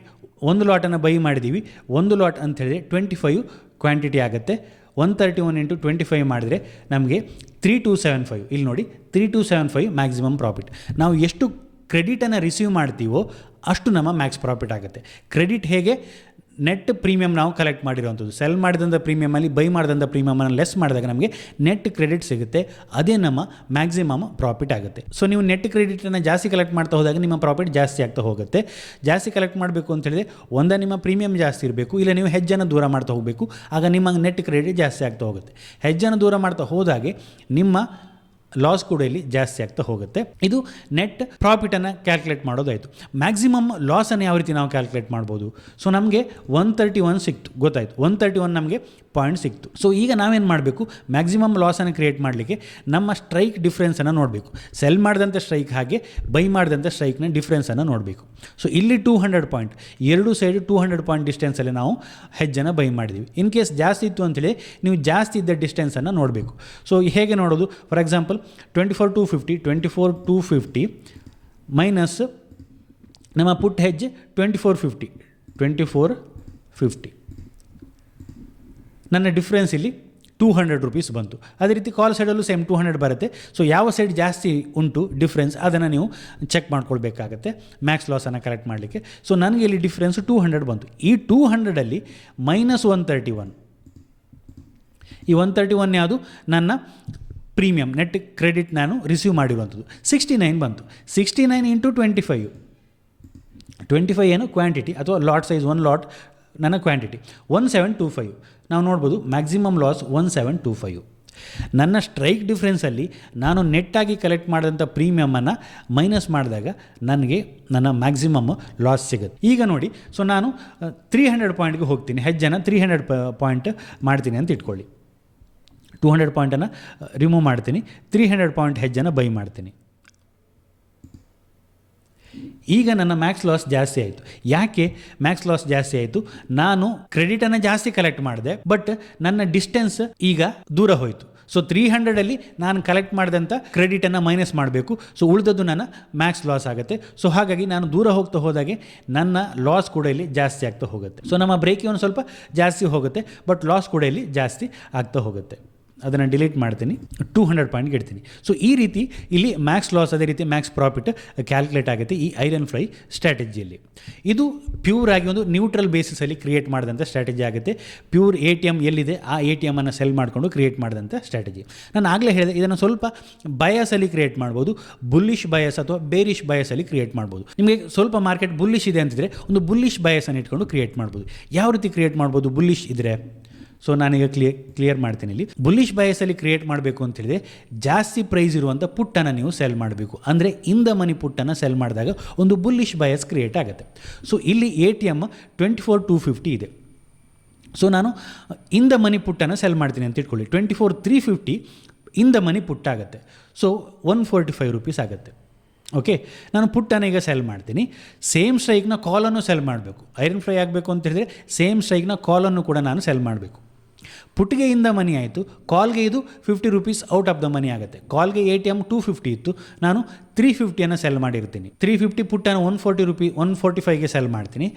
ಒಂದು ಲಾಟನ್ನು ಬೈ ಮಾಡಿದ್ದೀವಿ ಒಂದು ಲಾಟ್ ಅಂಥೇಳಿದ್ರೆ ಟ್ವೆಂಟಿ ಫೈವ್ ಕ್ವಾಂಟಿಟಿ ಆಗುತ್ತೆ. One thirty one into twenty five ಮಾಡಿದರೆ ನಮಗೆ ತ್ರೀ ಟು ಸೆವೆನ್ ಫೈವ್ ಇಲ್ಲಿ ನೋಡಿ three two seven five maximum profit ನಾವು ಎಷ್ಟು ಕ್ರೆಡಿಟನ್ನು ರಿಸೀವ್ ಮಾಡ್ತೀವೋ ಅಷ್ಟು ನಮ್ಮ ಮ್ಯಾಕ್ಸ್ ಪ್ರಾಫಿಟ್ ಆಗುತ್ತೆ. ಕ್ರೆಡಿಟ್ ಹೇಗೆ? ನೆಟ್ ಪ್ರೀಮಿಯಮ್ ನಾವು ಕಲೆಕ್ಟ್ ಮಾಡಿರೋವಂಥದ್ದು. ಸೆಲ್ ಮಾಡಿದಂಥ ಪ್ರೀಮಿಯಮಲ್ಲಿ ಬೈ ಮಾಡಿದಂಥ ಪ್ರೀಮಿಯಮನ್ನು ಲೆಸ್ ಮಾಡಿದಾಗ ನಮಗೆ ನೆಟ್ ಕ್ರೆಡಿಟ್ ಸಿಗುತ್ತೆ. ಅದೇ ನಮ್ಮ ಮ್ಯಾಕ್ಸಿಮಮ್ ಪ್ರಾಫಿಟ್ ಆಗುತ್ತೆ. ಸೊ ನೀವು ನೆಟ್ ಕ್ರೆಡಿಟನ್ನು ಜಾಸ್ತಿ ಕಲೆಕ್ಟ್ ಮಾಡ್ತಾ ಹೋದಾಗ ನಿಮ್ಮ ಪ್ರಾಫಿಟ್ ಜಾಸ್ತಿ ಆಗ್ತಾ ಹೋಗುತ್ತೆ. ಜಾಸ್ತಿ ಕಲೆಕ್ಟ್ ಮಾಡಬೇಕು ಅಂತ ಹೇಳಿದ್ರೆ ಒಂದ ನಿಮ್ಮ ಪ್ರೀಮಿಯಮ್ ಜಾಸ್ತಿ ಇರಬೇಕು, ಇಲ್ಲ ನೀವು ಹೆಜ್ಜನ್ನು ದೂರ ಮಾಡ್ತಾ ಹೋಗಬೇಕು, ಆಗ ನಿಮ್ಮ ನೆಟ್ ಕ್ರೆಡಿಟ್ ಜಾಸ್ತಿ ಆಗ್ತಾ ಹೋಗುತ್ತೆ. ಹೆಜ್ಜನ್ನು ದೂರ ಮಾಡ್ತಾ ಹೋದಾಗೆ ನಿಮ್ಮ ಲಾಸ್ ಕೂಡ ಇಲ್ಲಿ ಜಾಸ್ತಿ ಆಗ್ತಾ ಹೋಗುತ್ತೆ. ಇದು ನೆಟ್ ಪ್ರಾಫಿಟನ್ನು ಕ್ಯಾಲ್ಕುಲೇಟ್ ಮಾಡೋದಾಯಿತು. ಮ್ಯಾಕ್ಸಿಮಮ್ ಲಾಸನ್ನು ಯಾವ ರೀತಿ ನಾವು ಕ್ಯಾಲ್ಕುಲೇಟ್ ಮಾಡ್ಬೋದು? ಸೊ ನಮಗೆ ಒನ್ ತರ್ಟಿ ಒನ್ ಸಿಕ್ತು, ಗೊತ್ತಾಯಿತು. ಒನ್ ತರ್ಟಿ ಒನ್ ನಮಗೆ ಪಾಯಿಂಟ್ ಸಿಕ್ತು. ಸೊ ಈಗ ನಾವೇನು ಮಾಡಬೇಕು? ಮ್ಯಾಕ್ಸಿಮಮ್ ಲಾಸನ್ನು ಕ್ರಿಯೇಟ್ ಮಾಡಲಿಕ್ಕೆ ನಮ್ಮ ಸ್ಟ್ರೈಕ್ ಡಿಫ್ರೆನ್ಸನ್ನು ನೋಡಬೇಕು. ಸೆಲ್ ಮಾಡಿದಂಥ ಸ್ಟ್ರೈಕ್ ಹಾಗೆ ಬೈ ಮಾಡಿದಂಥ ಸ್ಟ್ರೈಕ್ನ ಡಿಫ್ರೆನ್ಸನ್ನು ನೋಡಬೇಕು. ಸೊ ಇಲ್ಲಿ ಟೂ ಹಂಡ್ರೆಡ್ ಪಾಯಿಂಟ್ ಎರಡು ಸೈಡ್ ಟೂ ಹಂಡ್ರೆಡ್ ಪಾಯಿಂಟ್ ಡಿಸ್ಟೆನ್ಸಲ್ಲಿ ನಾವು ಹೆಜ್ಜನ್ನು ಬೈ ಮಾಡಿದ್ದೀವಿ ಇನ್ ಕೇಸ್ ಜಾಸ್ತಿ ಇತ್ತು ಅಂತೇಳಿ ನೀವು ಜಾಸ್ತಿ ಇದ್ದ ಡಿಸ್ಟೆನ್ಸನ್ನು ನೋಡಬೇಕು. ಸೊ ಹೇಗೆ ನೋಡೋದು? For example twenty four two fifty twenty four two fifty minus ನಮ್ಮ ಪುಟ್ ಹೆಜ್ಜೆ twenty four fifty twenty four fifty ನನ್ನ ಡಿಫ್ರೆನ್ಸ್ ಇಲ್ಲಿ ಟೂ ಹಂಡ್ರೆಡ್ ರುಪೀಸ್ ಬಂತು. ಅದೇ ರೀತಿ ಕಾಲ್ ಸೈಡಲ್ಲೂ ಸೇಮ್ ಟೂ ಹಂಡ್ರೆಡ್ ಬರುತ್ತೆ. ಸೊ ಯಾವ ಸೈಡ್ ಜಾಸ್ತಿ ಉಂಟು ಡಿಫ್ರೆನ್ಸ್ ಅದನ್ನು ನೀವು ಚೆಕ್ ಮಾಡ್ಕೊಳ್ಬೇಕಾಗತ್ತೆ. ಮ್ಯಾಕ್ಸ್ ಲಾಸನ್ನು ಕರೆಕ್ಟ್ ಮಾಡಲಿಕ್ಕೆ. ಸೊ ನನಗೆ ಇಲ್ಲಿ ಡಿಫ್ರೆನ್ಸ್ ಟೂ ಹಂಡ್ರೆಡ್ ಬಂತು. ಈ ಟೂ ಹಂಡ್ರೆಡಲ್ಲಿ ಮೈನಸ್ ಒನ್ ತರ್ಟಿ ಒನ್ ಈ ಒನ್ ತರ್ಟಿ ಒನ್ ಯಾವುದು? ನನ್ನ ಪ್ರೀಮಿಯಂ ನೆಟ್ ಕ್ರೆಡಿಟ್ ನಾನು ರಿಸೀವ್ ಮಾಡಿರುವಂಥದ್ದು. ಸಿಕ್ಸ್ಟಿ ನೈನ್ ಬಂತು. Sixty nine into twenty five twenty five ಏನು? ಕ್ವಾಂಟಿಟಿ ಅಥವಾ ಲಾಟ್ ಸೈಜ್ ಒನ್ ಲಾಟ್ ನನ್ನ quantity one seven two five ನಾವು ನೋಡ್ಬೋದು maximum loss one seven two five ನನ್ನ ಸ್ಟ್ರೈಕ್ ಡಿಫ್ರೆನ್ಸಲ್ಲಿ ನಾನು ನೆಟ್ಟಾಗಿ ಕಲೆಕ್ಟ್ ಮಾಡಿದಂಥ ಪ್ರೀಮಿಯಮನ್ನು ಮೈನಸ್ ಮಾಡಿದಾಗ ನನಗೆ ನನ್ನ ಮ್ಯಾಕ್ಸಿಮಮ್ ಲಾಸ್ ಸಿಗುತ್ತೆ. ಈಗ ನೋಡಿ ಸೊ ನಾನು ತ್ರೀ ಹಂಡ್ರೆಡ್ ಪಾಯಿಂಟ್ಗೆ ಹೋಗ್ತೀನಿ. ಹೆಜ್ಜೆನ ತ್ರೀ ಹಂಡ್ರೆಡ್ ಪಾಯಿಂಟ್ ಮಾಡ್ತೀನಿ ಅಂತ ಇಟ್ಕೊಳ್ಳಿ. ಟೂ ಹಂಡ್ರೆಡ್ ಪಾಯಿಂಟನ್ನು ರಿಮೂವ್ ಮಾಡ್ತೀನಿ. ತ್ರೀ ಹಂಡ್ರೆಡ್ ಪಾಯಿಂಟ್ ಹೆಜ್ಜನ್ನು ಬೈ ಮಾಡ್ತೀನಿ. ಈಗ ನನ್ನ ಮ್ಯಾಕ್ಸ್ ಲಾಸ್ ಜಾಸ್ತಿ ಆಯಿತು. ಯಾಕೆ ಮ್ಯಾಕ್ಸ್ ಲಾಸ್ ಜಾಸ್ತಿ ಆಯಿತು? ನಾನು ಕ್ರೆಡಿಟನ್ನು ಜಾಸ್ತಿ ಕಲೆಕ್ಟ್ ಮಾಡಿದೆ ಬಟ್ ನನ್ನ ಡಿಸ್ಟೆನ್ಸ್ ಈಗ ದೂರ ಹೋಯಿತು. ಸೊ ತ್ರೀ ಹಂಡ್ರೆಡಲ್ಲಿ ನಾನು ಕಲೆಕ್ಟ್ ಮಾಡಿದಂಥ ಕ್ರೆಡಿಟನ್ನು ಮೈನಸ್ ಮಾಡಬೇಕು. ಸೊ ಉಳಿದದ್ದು ನನ್ನ ಮ್ಯಾಕ್ಸ್ ಲಾಸ್ ಆಗುತ್ತೆ. ಸೊ ಹಾಗಾಗಿ ನಾನು ದೂರ ಹೋಗ್ತಾ ಹೋದಾಗೆ ನನ್ನ ಲಾಸ್ ಕೂಡ ಇಲ್ಲಿ ಜಾಸ್ತಿ ಆಗ್ತಾ ಹೋಗುತ್ತೆ. ಸೊ ನಮ್ಮ ಬ್ರೇಕ್ ಒಂದು ಸ್ವಲ್ಪ ಜಾಸ್ತಿ ಹೋಗುತ್ತೆ ಬಟ್ ಲಾಸ್ ಕೂಡ ಇಲ್ಲಿ ಜಾಸ್ತಿ ಆಗ್ತಾ ಹೋಗುತ್ತೆ. ಅದನ್ನು ಡಿಲೀಟ್ ಮಾಡ್ತೀನಿ. ಟೂ ಹಂಡ್ರೆಡ್ ಪಾಯಿಂಟ್ಗೆ ಇಡ್ತೀನಿ. ಸೊ ಈ ರೀತಿ ಇಲ್ಲಿ ಮ್ಯಾಕ್ಸ್ ಲಾಸ್ ಅದೇ ರೀತಿ ಮ್ಯಾಕ್ಸ್ ಪ್ರಾಫಿಟ್ ಕ್ಯಾಲ್ಕುಲೇಟ್ ಆಗುತ್ತೆ ಈ ಐರನ್ ಫ್ರೈ ಸ್ಟ್ರಾಟಜಿಯಲ್ಲಿ ಇದು ಪ್ಯೂರ್ ಆಗಿ ಒಂದು ನ್ಯೂಟ್ರಲ್ ಬೇಸಿಸಲ್ಲಿ ಕ್ರಿಯೇಟ್ ಮಾಡಿದಂಥ ಸ್ಟ್ರಾಟಜಿ ಆಗುತ್ತೆ ಪ್ಯೂರ್ ಎ ಟಿ ಎಂ ಎಲ್ಲಿದೆ? ಆ ಎ ಟಿ ಎಮನ್ನು ಸೆಲ್ ಮಾಡಿಕೊಂಡು ಕ್ರಿಯೇಟ್ ಮಾಡಿದಂಥ ಸ್ಟ್ರಾಟಜಿ ನಾನು ಆಗಲೇ ಹೇಳಿದೆ, ಇದನ್ನು ಸ್ವಲ್ಪ ಬಯಸಲ್ಲಿ ಕ್ರಿಯೇಟ್ ಮಾಡ್ಬೋದು. ಬುಲ್ಲಿಶ್ ಬಯಸ್ ಅಥವಾ ಬೇರಿಶ್ ಬಯಸಲ್ಲಿ ಕ್ರಿಯೇಟ್ ಮಾಡ್ಬೋದು. ನಿಮಗೆ ಸ್ವಲ್ಪ ಮಾರ್ಕೆಟ್ ಬುಲ್ಲಿಶ್ ಇದೆ ಅಂತಿದ್ರೆ ಒಂದು ಬುಲ್ಲಿಶ್ ಬಯಸನ್ನು ಇಟ್ಕೊಂಡು ಕ್ರಿಯೇಟ್ ಮಾಡ್ಬೋದು. ಯಾವ ರೀತಿ ಕ್ರಿಯೇಟ್ ಮಾಡ್ಬೋದು? ಬುಲ್ಲಿಶ್ ಇದ್ದರೆ ಸೊ ನಾನೀಗ ಕ್ಲಿಯರ್ ಕ್ಲಿಯರ್ ಮಾಡ್ತೀನಿ ಇಲ್ಲಿ. ಬುಲ್ಲಿಶ್ ಬಯಸಲ್ಲಿ ಕ್ರಿಯೇಟ್ ಮಾಡಬೇಕು ಅಂತ ಹೇಳಿದ್ರೆ, ಜಾಸ್ತಿ ಪ್ರೈಸ್ ಇರುವಂಥ ಪುಟ್ಟನ್ನು ನೀವು ಸೆಲ್ ಮಾಡಬೇಕು. ಅಂದರೆ ಇನ್ ದ ಮನಿ ಪುಟ್ಟನ್ನು ಸೆಲ್ ಮಾಡಿದಾಗ ಒಂದು ಬುಲ್ಲಿಶ್ ಬಯಸ್ ಕ್ರಿಯೇಟ್ ಆಗುತ್ತೆ. ಸೊ ಇಲ್ಲಿ A T M twenty four two fifty ಇದೆ. ಸೊ ನಾನು ಇನ್ ದ ಮನಿ ಪುಟ್ಟನ್ನು ಸೆಲ್ ಮಾಡ್ತೀನಿ ಅಂತ ಇಟ್ಕೊಳ್ಳಿ. Twenty four three fifty in the money put ಆಗುತ್ತೆ. So one forty five rupees ಆಗುತ್ತೆ. ಓಕೆ ನಾನು ಪುಟ್ಟನ್ನು ಈಗ ಸೆಲ್ ಮಾಡ್ತೀನಿ. ಸೇಮ್ ಸ್ಟ್ರೈಕ್ನ ಕಾಲನ್ನು ಸೆಲ್ ಮಾಡಬೇಕು. ಐರನ್ ಫ್ರೈ ಆಗಬೇಕು ಅಂತ ಹೇಳಿದ್ರೆ ಸೇಮ್ ಸ್ಟ್ರೈಕ್ನ ಕಾಲನ್ನು ಕೂಡ ನಾನು ಸೆಲ್ ಮಾಡಬೇಕು. ಪುಟ್ಟಿಗೆ ಇಂದ ಮನಿ ಆಯಿತು, ಕಾಲ್ಗೆ ಇದು fifty rupees out of the money ಆಗುತ್ತೆ. ಕಾಲ್ಗೆ A T M two fifty ಇತ್ತು, ನಾನು ತ್ರೀ ಫಿಫ್ಟಿಯನ್ನು ಸೆಲ್ ಮಾಡಿರ್ತೀನಿ. Three fifty ಪುಟ್ಟನ್ನು one forty rupee one forty ಫೈವ್ಗೆ sell ಮಾಡ್ತೀನಿ.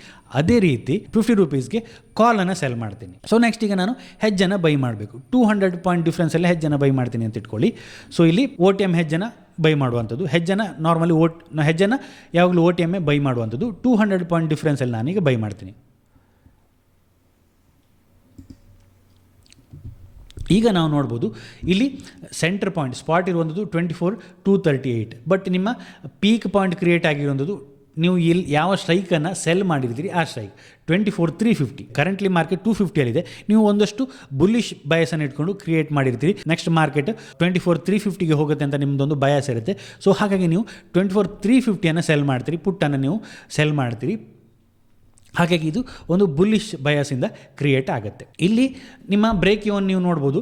ಅದೇ ರೀತಿ ಫಿಫ್ಟಿ ರುಪೀಸ್ಗೆ ಕಾಲನ್ನು ಸೆಲ್ ಮಾಡ್ತೀನಿ. ಸೊ ನೆಕ್ಸ್ಟ್ ಈಗ ನಾನು ಹೆಜ್ಜನ್ನು ಬೈ ಮಾಡಬೇಕು. ಟೂ ಹಂಡ್ರೆಡ್ ಪಾಯಿಂಟ್ ಡಿಫ್ರೆನ್ಸಲ್ಲಿ ಹೆಜ್ಜನ್ನು ಬೈ ಮಾಡ್ತೀನಿ ಅಂತ ಇಟ್ಕೊಳ್ಳಿ. ಸೊ ಇಲ್ಲಿ ಓ ಟಿ ಎಂ ಹೆಜ್ಜನ್ನು ಬೈ ಮಾಡುವಂಥದ್ದು. ಹೆಜ್ಜನ ನಾರ್ಮಲಿ ಓಟ್ ಹೆಜ್ಜನ್ನು ಯಾವಾಗಲೂ ಓ ಟಿ ಎಮ್ಮೆ ಬೈ ಮಾಡುವಂಥದ್ದು. ಟೂ ಹಂಡ್ರೆಡ್ ಪಾಯಿಂಟ್ ಡಿಫ್ರೆನ್ಸಲ್ಲಿ ನಾನೀಗ ಬೈ ಮಾಡ್ತೀನಿ. ಈಗ ನಾವು ನೋಡ್ಬೋದು ಇಲ್ಲಿ ಸೆಂಟರ್ ಪಾಯಿಂಟ್ ಸ್ಪಾಟ್ ಇರುವಂಥದ್ದು twenty four two thirty eight but ನಿಮ್ಮ ಪೀಕ್ ಪಾಯಿಂಟ್ ಕ್ರಿಯೇಟ್ ಆಗಿರುವಂಥದ್ದು, ನೀವು ಇಲ್ಲಿ ಯಾವ ಸ್ಟ್ರೈಕನ್ನು ಸೆಲ್ ಮಾಡಿರ್ತೀರಿ ಆ strike twenty four three fifty currently market two ಫಿಫ್ಟಿಯಲ್ಲಿದೆ ನೀವು ಒಂದಷ್ಟು ಬುಲ್ಲಿಶ್ ಬಯಸನ್ನು ಇಟ್ಕೊಂಡು create ಮಾಡಿರ್ತೀರಿ. Next market twenty four three ಫಿಫ್ಟಿಗೆ ಹೋಗುತ್ತೆ ಅಂತ ನಿಮ್ಮದೊಂದು ಬಯಸ್ ಇರುತ್ತೆ. ಸೊ ಹಾಗಾಗಿ ನೀವು ಟ್ವೆಂಟಿ ಫೋರ್ ತ್ರೀ ಫಿಫ್ಟಿಯನ್ನು ಸೆಲ್ ಮಾಡ್ತೀರಿ. ಪುಟ್ಟನ್ನು ನೀವು ಸೆಲ್ ಮಾಡ್ತೀರಿ. ಹಾಗಾಗಿ ಇದು ಒಂದು ಬುಲ್ಲಿಶ್ ಬಯಸಿಂದ ಕ್ರಿಯೇಟ್ ಆಗುತ್ತೆ. ಇಲ್ಲಿ ನಿಮ್ಮ ಬ್ರೇಕ್ ಇವನ್ ನೀವು ನೋಡ್ಬೋದು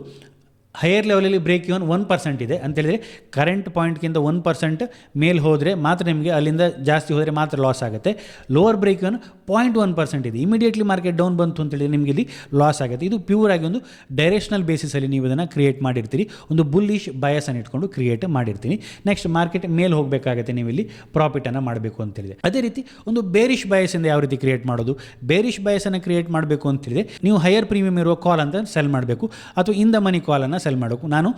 ಹೈಯರ್ ಲೆವೆಲಲ್ಲಿ ಬ್ರೇಕ್ ಇವನ್ ಒನ್ ಪರ್ಸೆಂಟ್ ಇದೆ. ಅಂತೇಳಿದರೆ ಕರೆಂಟ್ ಪಾಯಿಂಟ್ಗಿಂತ ಒನ್ ಪರ್ಸೆಂಟ್ ಮೇಲೆ ಹೋದರೆ ಮಾತ್ರ ನಿಮಗೆ ಅಲ್ಲಿಂದ ಜಾಸ್ತಿ ಹೋದರೆ ಮಾತ್ರ ಲಾಸ್ ಆಗುತ್ತೆ. Lower break even point one percent ಇದೆ. ಇಮಿಡಿಯೇಟ್ಲಿ ಮಾರ್ಕೆಟ್ ಡೌನ್ ಬಂತು ಅಂತೇಳಿ ನಿಮಗೆ ಇಲ್ಲಿ ಲಾಸ್ ಆಗುತ್ತೆ. ಇದು ಪ್ಯೂರ್ ಆಗಿ ಒಂದು ಡೈರೆಕ್ಷನಲ್ ಬೇಸಿಸಲ್ಲಿ ನೀವು ಇದನ್ನು ಕ್ರಿಯೇಟ್ ಮಾಡಿರ್ತೀರಿ. ಒಂದು ಬುಲ್ಲಿಶ್ ಬಯಸನ್ನು ಇಟ್ಕೊಂಡು ಕ್ರಿಯೇಟ್ ಮಾಡಿರ್ತೀನಿ. ನೆಕ್ಸ್ಟ್ ಮಾರ್ಕೆಟ್ ಮೇಲೆ ಹೋಗಬೇಕಾಗುತ್ತೆ ನೀವು ಇಲ್ಲಿ ಪ್ರಾಫಿಟನ್ನು ಮಾಡಬೇಕು ಅಂತೇಳಿದೆ. ಅದೇ ರೀತಿ ಒಂದು ಬೇರಿಶ್ ಬಯಸಿಂದ ಯಾವ ರೀತಿ ಕ್ರಿಯೇಟ್ ಮಾಡೋದು? ಬೇರಿಶ್ ಬಯಸನ್ನು ಕ್ರಿಯೇಟ್ ಮಾಡಬೇಕು ಅಂತೇಳಿದ್ರೆ ನೀವು ಹೈಯರ್ ಪ್ರೀಮಿಯಂ ಇರುವ ಕಾಲ್ ಅಂತ ಸೆಲ್ ಮಾಡಬೇಕು. ಅಥವಾ ಇಂದ ಮನಿ ಕಾಲನ್ನು ಸೆಲ್ ಮಾಡಬೇಕು. ನಾನು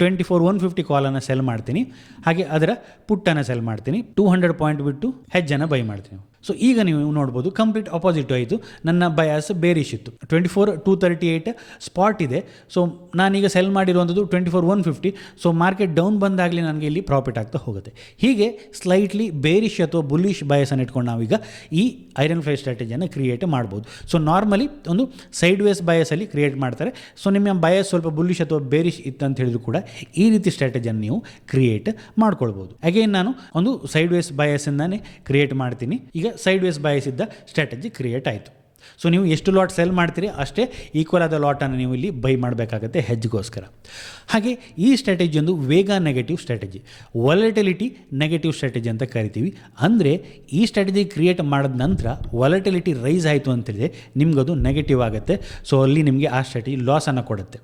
ಟ್ವೆಂಟಿ ಫೋರ್ ಒನ್ ಫಿಫ್ಟಿ ಕಾಲನ್ನು ಸೆಲ್ ಮಾಡ್ತೀನಿ. ಹಾಗೆ ಅದರ ಪುಟ್ಟನ್ನು ಸೆಲ್ ಮಾಡ್ತೀನಿ. ಟೂ ಹಂಡ್ರೆಡ್ ಪಾಯಿಂಟ್ ಬಿಟ್ಟು ಹೆಜ್ಜನ್ನು ಬೈ ಮಾಡ್ತೀನಿ. ಸೊ ಈಗ ನೀವು ನೋಡ್ಬೋದು ಕಂಪ್ಲೀಟ್ ಅಪೋಸಿಟ್ ಆಯಿತು. ನನ್ನ ಬಯಾಸ್ ಬೇರಿಶ್ ಇತ್ತು. Twenty four two thirty eight spot ಇದೆ. ಸೊ ನಾನೀಗ ಸೆಲ್ ಮಾಡಿರುವಂಥದ್ದು twenty four one fifty so market down ಬಂದಾಗಲೇ ನನಗೆ ಇಲ್ಲಿ ಪ್ರಾಫಿಟ್ ಆಗ್ತಾ ಹೋಗುತ್ತೆ. ಹೀಗೆ ಸ್ಲೈಟ್ಲಿ ಬೇರಿಶ್ ಅಥವಾ ಬುಲ್ಲಿಶ್ ಬಯಸನ್ನು ಇಟ್ಕೊಂಡು ನಾವೀಗ ಈ ಐರನ್ ಫ್ಲೈ ಸ್ಟ್ರಾಟಜಿಯನ್ನು ಕ್ರಿಯೇಟ್ ಮಾಡ್ಬೋದು. ಸೊ ನಾರ್ಮಲಿ ಒಂದು ಸೈಡ್ ವೇಸ್ ಬಯಸಲ್ಲಿ ಕ್ರಿಯೇಟ್ ಮಾಡ್ತಾರೆ. ಸೊ ನಿಮ್ಮ ಬಯಸ್ ಸ್ವಲ್ಪ ಬುಲ್ಲಿಶ್ ಅಥವಾ ಬೇರಿಶ್ ಇತ್ತು ಅಂತ ಹೇಳಿದ್ರು ಕೂಡ ಈ ರೀತಿ ಸ್ಟ್ರಾಟಜಿಯನ್ನು ನೀವು ಕ್ರಿಯೇಟ್ ಮಾಡ್ಕೊಳ್ಬೋದು. ಅಗೇನ್ ನಾನು ಒಂದು ಸೈಡ್ ವೇಸ್ ಬಯಸನ್ನೇ ಕ್ರಿಯೇಟ್ ಮಾಡ್ತೀನಿ. ಈಗ ಸೈಡ್ ವೇಸ್ ಬಯಸ್ ಇದ್ದ ಸ್ಟ್ರಾಟಜಿ ಕ್ರಿಯೇಟ್ ಆಯಿತು. ಸೊ ನೀವು ಎಷ್ಟು ಲಾಟ್ ಸೆಲ್ ಮಾಡ್ತೀರಿ ಅಷ್ಟೇ ಈಕ್ವಲ್ ಆದ ಲಾಟನ್ನು ನೀವು ಇಲ್ಲಿ ಬೈ ಮಾಡಬೇಕಾಗತ್ತೆ ಹೆಜ್ಗೋಸ್ಕರ ಹಾಗೆ ಈ ಸ್ಟ್ರಾಟಜಿ ಒಂದು vega negative strategy volatility negative strategy ಅಂತ ಕರಿತೀವಿ. ಅಂದರೆ ಈ ಸ್ಟ್ರಾಟಜಿ ಕ್ರಿಯೇಟ್ ಮಾಡಿದ ನಂತರ ವಾಲಟಿಲಿಟಿ ರೈಸ್ ಆಯಿತು ಅಂತೇಳಿದ್ರೆ ನಿಮಗದು ನೆಗೆಟಿವ್ ಆಗುತ್ತೆ. ಸೊ ಅಲ್ಲಿ ನಿಮಗೆ ಆ ಸ್ಟ್ರಾಟಜಿ ಲಾಸನ್ನು ಕೊಡುತ್ತೆ.